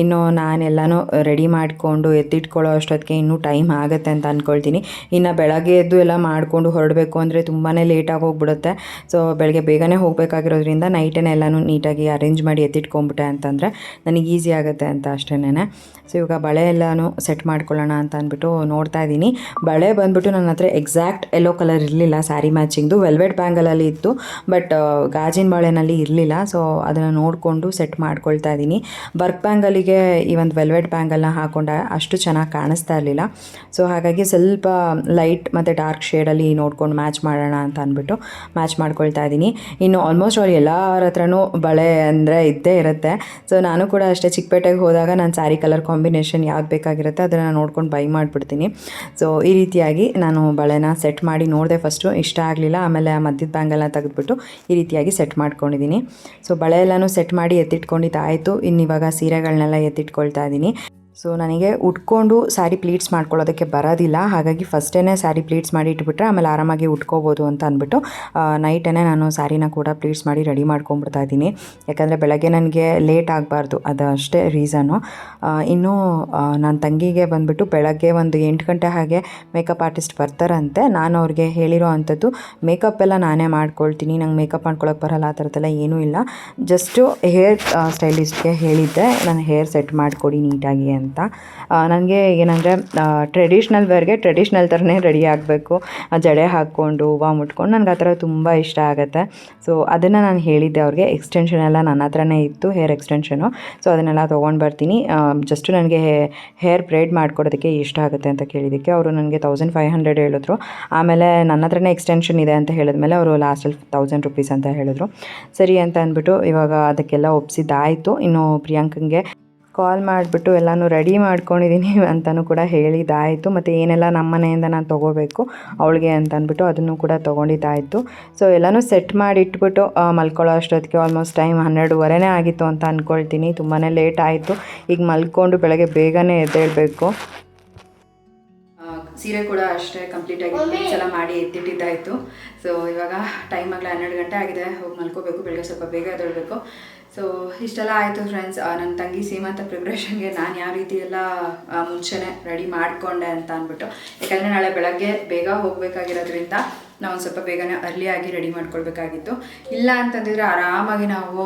ಇನ್ನು ನಾನೆಲ್ಲನೂ ರೆಡಿ ಮಾಡಿಕೊಂಡು ಎತ್ತಿಟ್ಕೊಳ್ಳೋ ಅಷ್ಟೊತ್ತಿಗೆ ಇನ್ನೂ ಟೈಮ್ ಆಗುತ್ತೆ ಅಂತ ಅಂದ್ಕೊಳ್ತೀನಿ ಇನ್ನು ಬೆಳಗ್ಗೆ ಎದ್ದು ಎಲ್ಲ ಮಾಡಿಕೊಂಡು ಹೊರಡಬೇಕು ಅಂದರೆ ತುಂಬಾ ಲೇಟಾಗಿ ಹೋಗ್ಬಿಡುತ್ತೆ. ಸೊ ಬೆಳಗ್ಗೆ ಬೇಗನೆ ಹೋಗಬೇಕಾಗಿರೋದ್ರಿಂದ ನೈಟೇ ಎಲ್ಲನೂ ನೀಟಾಗಿ ಅರೇಂಜ್ ಮಾಡಿ ಎತ್ತಿಟ್ಕೊಂಬಿಟ್ಟೆ ಅಂತಂದರೆ ನನಗೆ ಈಸಿ ಆಗುತ್ತೆ ಅಂತ ಅಷ್ಟೇನೆ ಸೊ ಇವಾಗ ಬಳೆ ಎಲ್ಲನೂ ಸೆಟ್ ಮಾಡ್ಕೊಳ್ಳೋಣ ಅಂತ ಅಂದ್ಬಿಟ್ಟು ನೋಡ್ತಾ ಇದ್ದೀನಿ. ಬಳೆ ಬಂದ್ಬಿಟ್ಟು ನನ್ನ ಹತ್ರ ಎಕ್ಸಾಕ್ಟ್ ಎಲ್ಲೋ ಕಲರ್ ಇರಲಿಲ್ಲ ಸ್ಯಾರಿ ಮ್ಯಾಚಿಂಗ್ದು ವೆಲ್ವೆಟ್ ಬ್ಯಾಂಗಲಲ್ಲಿ ಇತ್ತು ಬಟ್ ಗಾಜಿನ ಬಳೆನಲ್ಲಿ ಇರಲಿಲ್ಲ. ಸೊ ಅದನ್ನು ನೋಡಿಕೊಂಡು ಸೆಟ್ ಮಾಡ್ಕೊಳ್ತಾ ಇದ್ದೀನಿ. ವರ್ಕ್ ಬ್ಯಾಂಗಲಿಗೆ ಈ ಒಂದು ವೆಲ್ವೆಟ್ ಬ್ಯಾಂಗಲ್ನ ಹಾಕೊಂಡ ಅಷ್ಟು ಚೆನ್ನಾಗಿ ಕಾಣಿಸ್ತಾ ಇರಲಿಲ್ಲ. ಸೊ ಹಾಗಾಗಿ ಸ್ವಲ್ಪ ಲೈಟ್ ಮತ್ತು ಡಾರ್ಕ್ ಶೇಡಲ್ಲಿ ನೋಡ್ಕೊಂಡು ಮ್ಯಾಚ್ ಮಾಡೋಣ ಅಂತ ಅಂದ್ಬಿಟ್ಟು ಮ್ಯಾಚ್ ಮಾಡ್ಕೊಳ್ತಾ ಇದ್ದೀನಿ. ಇನ್ನು ಆಲ್ಮೋಸ್ಟ್ ಅವ್ರು ಎಲ್ಲರ ಹತ್ರನೂ ಬಳೆ ಅಂದರೆ ಇದ್ದೇ ಇರುತ್ತೆ. ಸೊ ನಾನು ಕೂಡ ಅಷ್ಟೇ ಚಿಕ್ಕಪೇಟೆಗೆ ಹೋದಾಗ ನಾನು ಸ್ಯಾರಿ ಕಲರ್ ಕಾಂಬಿನೇಷನ್ ಯಾವ್ದು ಬೇಕಾಗಿರುತ್ತೆ ಅದನ್ನು ನೋಡ್ಕೊಂಡು ಬೈ ಮಾಡಿಬಿಡ್ತೀನಿ. ಸೊ ಈ ರೀತಿಯಾಗಿ ನಾನು ಬಳೆನ ಸೆಟ್ ಮಾಡಿ ನೋಡಿದೆ ಫಸ್ಟು ಇಷ್ಟ ಆಗಲಿಲ್ಲ, ಆಮೇಲೆ ಆ ಮಧ್ಯದ ಬ್ಯಾಂಗಲ್ನ ತೆಗೆದುಬಿಟ್ಟು ಈ ರೀತಿಯಾಗಿ ಸೆಟ್ ಮಾಡ್ಕೊಂಡಿದ್ದೀನಿ. ಸೊ ಬಳೆ ಎಲ್ಲನೂ ಸೆಟ್ ಮಾಡಿ ಎತ್ತಿಟ್ಕೊಂಡಿದ್ದಾಯಿತು. ಇನ್ನು ಇವಾಗ ಸೀರೆಗಳನ್ನೆಲ್ಲ ಎತ್ತಿಟ್ಕೊಳ್ತಾ ಇದ್ದೀನಿ ಸೊ ನನಗೆ ಉಟ್ಕೊಂಡು ಸ್ಯಾರಿ ಪ್ಲೀಟ್ಸ್ ಮಾಡ್ಕೊಳ್ಳೋದಕ್ಕೆ ಬರೋದಿಲ್ಲ. ಹಾಗಾಗಿ ಫಸ್ಟೇ ಸ್ಯಾರಿ ಪ್ಲೀಟ್ಸ್ ಮಾಡಿ ಇಟ್ಬಿಟ್ರೆ ಆಮೇಲೆ ಆರಾಮಾಗಿ ಉಟ್ಕೋಬೋದು ಅಂತ ಅಂದ್ಬಿಟ್ಟು ನೈಟೇ ನಾನು ಸ್ಯಾರಿನ ಕೂಡ ಪ್ಲೀಟ್ಸ್ ಮಾಡಿ ರೆಡಿ ಮಾಡ್ಕೊಂಡ್ಬಿಡ್ತಾ ಇದ್ದೀನಿ. ಯಾಕಂದರೆ ಬೆಳಗ್ಗೆ ನನಗೆ ಲೇಟ್ ಆಗಬಾರ್ದು, ಅದು ಅಷ್ಟೇ ರೀಸನು ಇನ್ನೂ ನನ್ನ ತಂಗಿಗೆ ಬಂದುಬಿಟ್ಟು ಬೆಳಗ್ಗೆ ಒಂದು ಎಂಟು ಗಂಟೆ ಹಾಗೆ ಮೇಕಪ್ ಆರ್ಟಿಸ್ಟ್ ಬರ್ತಾರಂತೆ, ನಾನು ಅವ್ರಿಗೆ ಹೇಳಿರೋ ಅಂಥದ್ದು ಮೇಕಪ್ ಎಲ್ಲ ನಾನೇ ಮಾಡ್ಕೊಳ್ತೀನಿ, ನಂಗೆ ಮೇಕಪ್ ಮಾಡ್ಕೊಳ್ಳೋಕೆ ಬರಲ್ಲ, ಆ ಥರದ್ದೆಲ್ಲ ಏನೂ ಇಲ್ಲ. ಜಸ್ಟು ಹೇರ್ ಸ್ಟೈಲಿಸ್ಟ್ಗೆ ಹೇಳಿದ್ದೆ ನಾನು ಹೇರ್ ಸೆಟ್ ಮಾಡಿಕೊಡಿ ನೀಟಾಗಿ ಅಂತ. ನನಗೆ ಏನಂದರೆ ಟ್ರೆಡಿಷ್ನಲ್ ವೇರ್ಗೆ ಟ್ರೆಡಿಷ್ನಲ್ ಥರನೇ ರೆಡಿ ಆಗಬೇಕು. ಜಡೆ ಹಾಕ್ಕೊಂಡು, ಹೂವು ಮುಟ್ಕೊಂಡು ನನಗೆ ಆ ಥರ ತುಂಬ ಇಷ್ಟ ಆಗುತ್ತೆ. ಸೊ ಅದನ್ನು ನಾನು ಹೇಳಿದ್ದೆ ಅವ್ರಿಗೆ. ಎಕ್ಸ್ಟೆನ್ಷನ್ ಎಲ್ಲ ನನ್ನ ಹತ್ರನೇ ಇತ್ತು ಹೇರ್ ಎಕ್ಸ್ಟೆನ್ಷನು ಸೊ ಅದನ್ನೆಲ್ಲ ತೊಗೊಂಡು ಬರ್ತೀನಿ. ಜಸ್ಟು ನನಗೆ ಹೇರ್ ಬ್ರೇಡ್ ಮಾಡ್ಕೊಡೋದಕ್ಕೆ ಇಷ್ಟ ಆಗುತ್ತೆ ಅಂತ ಕೇಳಿದ್ದಕ್ಕೆ ಅವರು ನನಗೆ ತೌಸಂಡ್ ಫೈವ್ ಹಂಡ್ರೆಡ್ ಹೇಳಿದ್ರು. ಆಮೇಲೆ ನನ್ನ ಹತ್ರನೇ ಎಕ್ಸ್ಟೆನ್ಷನ್ ಇದೆ ಅಂತ ಹೇಳಿದ್ಮೇಲೆ ಅವರು ಲಾಸ್ಟಲ್ಲಿ ತೌಸಂಡ್ ರುಪೀಸ್ ಅಂತ ಹೇಳಿದ್ರು. ಸರಿ ಅಂತ ಅಂದ್ಬಿಟ್ಟು ಇವಾಗ ಅದಕ್ಕೆಲ್ಲ ಒಪ್ಸಿದ್ದಾಯಿತು. ಇನ್ನು ಪ್ರಿಯಾಂಕಂಗೆ ಕಾಲ್ ಮಾಡಿಬಿಟ್ಟು ಎಲ್ಲನೂ ರೆಡಿ ಮಾಡ್ಕೊಂಡಿದ್ದೀನಿ ಅಂತಲೂ ಕೂಡ ಹೇಳಿದ್ದಾಯಿತು. ಮತ್ತು ಏನೆಲ್ಲ ನಮ್ಮ ಮನೆಯಿಂದ ನಾನು ತೊಗೋಬೇಕು ಅವಳಿಗೆ ಅಂತ ಅಂದ್ಬಿಟ್ಟು ಅದನ್ನು ಕೂಡ ತೊಗೊಂಡಿದ್ದಾಯಿತು. ಸೊ ಎಲ್ಲನೂ ಸೆಟ್ ಮಾಡಿ ಇಟ್ಬಿಟ್ಟು ಮಲ್ಕೊಳ್ಳೋ ಅಷ್ಟೊತ್ತಿಗೆ ಆಲ್ಮೋಸ್ಟ್ ಟೈಮ್ ಹನ್ನೆರಡುವರೆನೇ ಆಗಿತ್ತು ಅಂತ ಅಂದ್ಕೊಳ್ತೀನಿ ತುಂಬಾ ಲೇಟ್ ಆಯಿತು. ಈಗ ಮಲ್ಕೊಂಡು ಬೆಳಗ್ಗೆ ಬೇಗನೆ ಎದ್ದೇಳಬೇಕು. ಸೀರೆ ಕೂಡ ಅಷ್ಟೇ ಕಂಪ್ಲೀಟ್ ಆಗಿ ಮಿಕ್ಸ್ ಮಾಡಿ ಎತ್ತಿಟ್ಟಿದ್ದಾಯಿತು. ಸೊ ಇವಾಗ ಟೈಮ್ ಆಗಲ ಹನ್ನೆರಡು ಗಂಟೆ ಆಗಿದೆ. ಹೋಗಿ ಮಲ್ಕೋಬೇಕು ಬೆಳಗ್ಗೆ ಸ್ವಲ್ಪ ಬೇಗ ಎದ್ದೇಳಬೇಕು. ಸೊ ಇಷ್ಟೆಲ್ಲ ಆಯಿತು ಫ್ರೆಂಡ್ಸ್ ನನ್ನ ತಂಗಿ ಸೀಮಂತ ಪ್ರಿಪ್ರೇಷನ್ಗೆ ನಾನು ಯಾವ ರೀತಿ ಎಲ್ಲ ಮುಂಚೆನೇ ರೆಡಿ ಮಾಡಿಕೊಂಡೆ ಅಂತ ಅಂದ್ಬಿಟ್ಟು. ಯಾಕಂದರೆ ನಾಳೆ ಬೆಳಗ್ಗೆ ಬೇಗ ಹೋಗಬೇಕಾಗಿರೋದ್ರಿಂದ ನಾವು ಒಂದು ಸ್ವಲ್ಪ ಬೇಗನೆ ಅರ್ಲಿಯಾಗಿ ರೆಡಿ ಮಾಡ್ಕೊಳ್ಬೇಕಾಗಿತ್ತು. ಇಲ್ಲ ಅಂತಂದಿದ್ರೆ ಆರಾಮಾಗಿ ನಾವು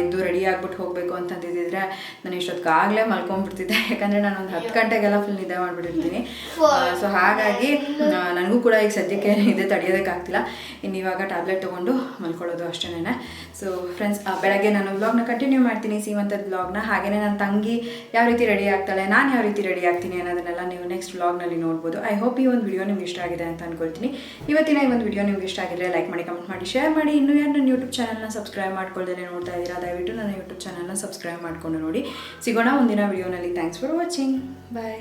ಎದ್ದು ರೆಡಿ ಆಗ್ಬಿಟ್ಟು ಹೋಗಬೇಕು ಅಂತಂದಿದ್ರೆ ನಾನು ಇಷ್ಟೊತ್ತಿಗಾಗಲೇ ಮಲ್ಕೊಂಡ್ಬಿಡ್ತಿದ್ದೆ. ಯಾಕಂದರೆ ನಾನು ಒಂದು ಹತ್ತು ಗಂಟೆಗೆಲ್ಲ ಫುಲ್ ನಿದ್ದೆ ಮಾಡಿಬಿಟ್ಟಿರ್ತೀನಿ. ಸೊ ಹಾಗಾಗಿ ನನಗೂ ಕೂಡ ಈಗ ಸದ್ಯಕ್ಕೆ ನಿದ್ದೆ ತಡೆಯೋದಕ್ಕಾಗ್ತಿಲ್ಲ. ಇನ್ನು ಇವಾಗ ಟ್ಯಾಬ್ಲೆಟ್ ತೊಗೊಂಡು ಮಲ್ಕೊಳ್ಳೋದು ಅಷ್ಟೇನೆ. ಸೊ ಫ್ರೆಂಡ್ಸ್ ಬೆಳಗ್ಗೆ ನಾನು ಬ್ಲಾಗ್ನ ಕಂಟಿನ್ಯೂ ಮಾಡ್ತೀನಿ, ಸೀಮಂತದ ಬ್ಲಾಗ್ನ ಹಾಗೆಯೇ ನನ್ನ ತಂಗಿ ಯಾವ ರೀತಿ ರೆಡಿ ಆಗ್ತಾಳೆ, ನಾನು ಯಾವ ರೀತಿ ರೆಡಿ ಆಗ್ತೀನಿ ಅನ್ನೋದನ್ನೆಲ್ಲ ನೀವು ನೆಕ್ಸ್ಟ್ ಬ್ಲಾಗ್ನಲ್ಲಿ ನೋಡ್ಬೋದು. ಐ ಹೋಪ್ ಈ ಒಂದು ವಿಡಿಯೋ ನಿಮ್ಗೆ ಇಷ್ಟ ಆಗಿದೆ ಅಂತ ಅನ್ಕೊಳ್ತೀನಿ. ಇವತ್ತಿನ ಒಂದು ವಿಡಿಯೋ ನಿಮ್ಗೆ ಇಷ್ಟ ಆಗಿದ್ರೆ ಲೈಕ್ ಮಾಡಿ ಕಮೆಂಟ್ ಮಾಡಿ ಶೇರ್ ಮಾಡಿ. ಇನ್ನೂ ಯಾರು ನನ್ನ ಯೂಟ್ಯೂಬ್ ಚಾನಲ್ನ ಸಬ್ಸ್ಕ್ರೈಬ್ ಮಾಡ್ಕೊಳ್ದೇ ನೋಡ್ತಾ ಇದ್ದೀರಾ, ದಯವಿಟ್ಟು ನನ್ನ ಯೂಟ್ಯೂಬ್ ಚಾನಲ್ನ ಸಬ್ಸ್ಕ್ರೈಬ್ ಮಾಡ್ಕೊಂಡು ನೋಡಿ. ಸಿಗೋಣ ಮುಂದಿನ ವಿಡಿಯೋನಲ್ಲಿ ಥ್ಯಾಂಕ್ಸ್ ಫಾರ್ ವಾಚಿಂಗ್ ಬಾಯ್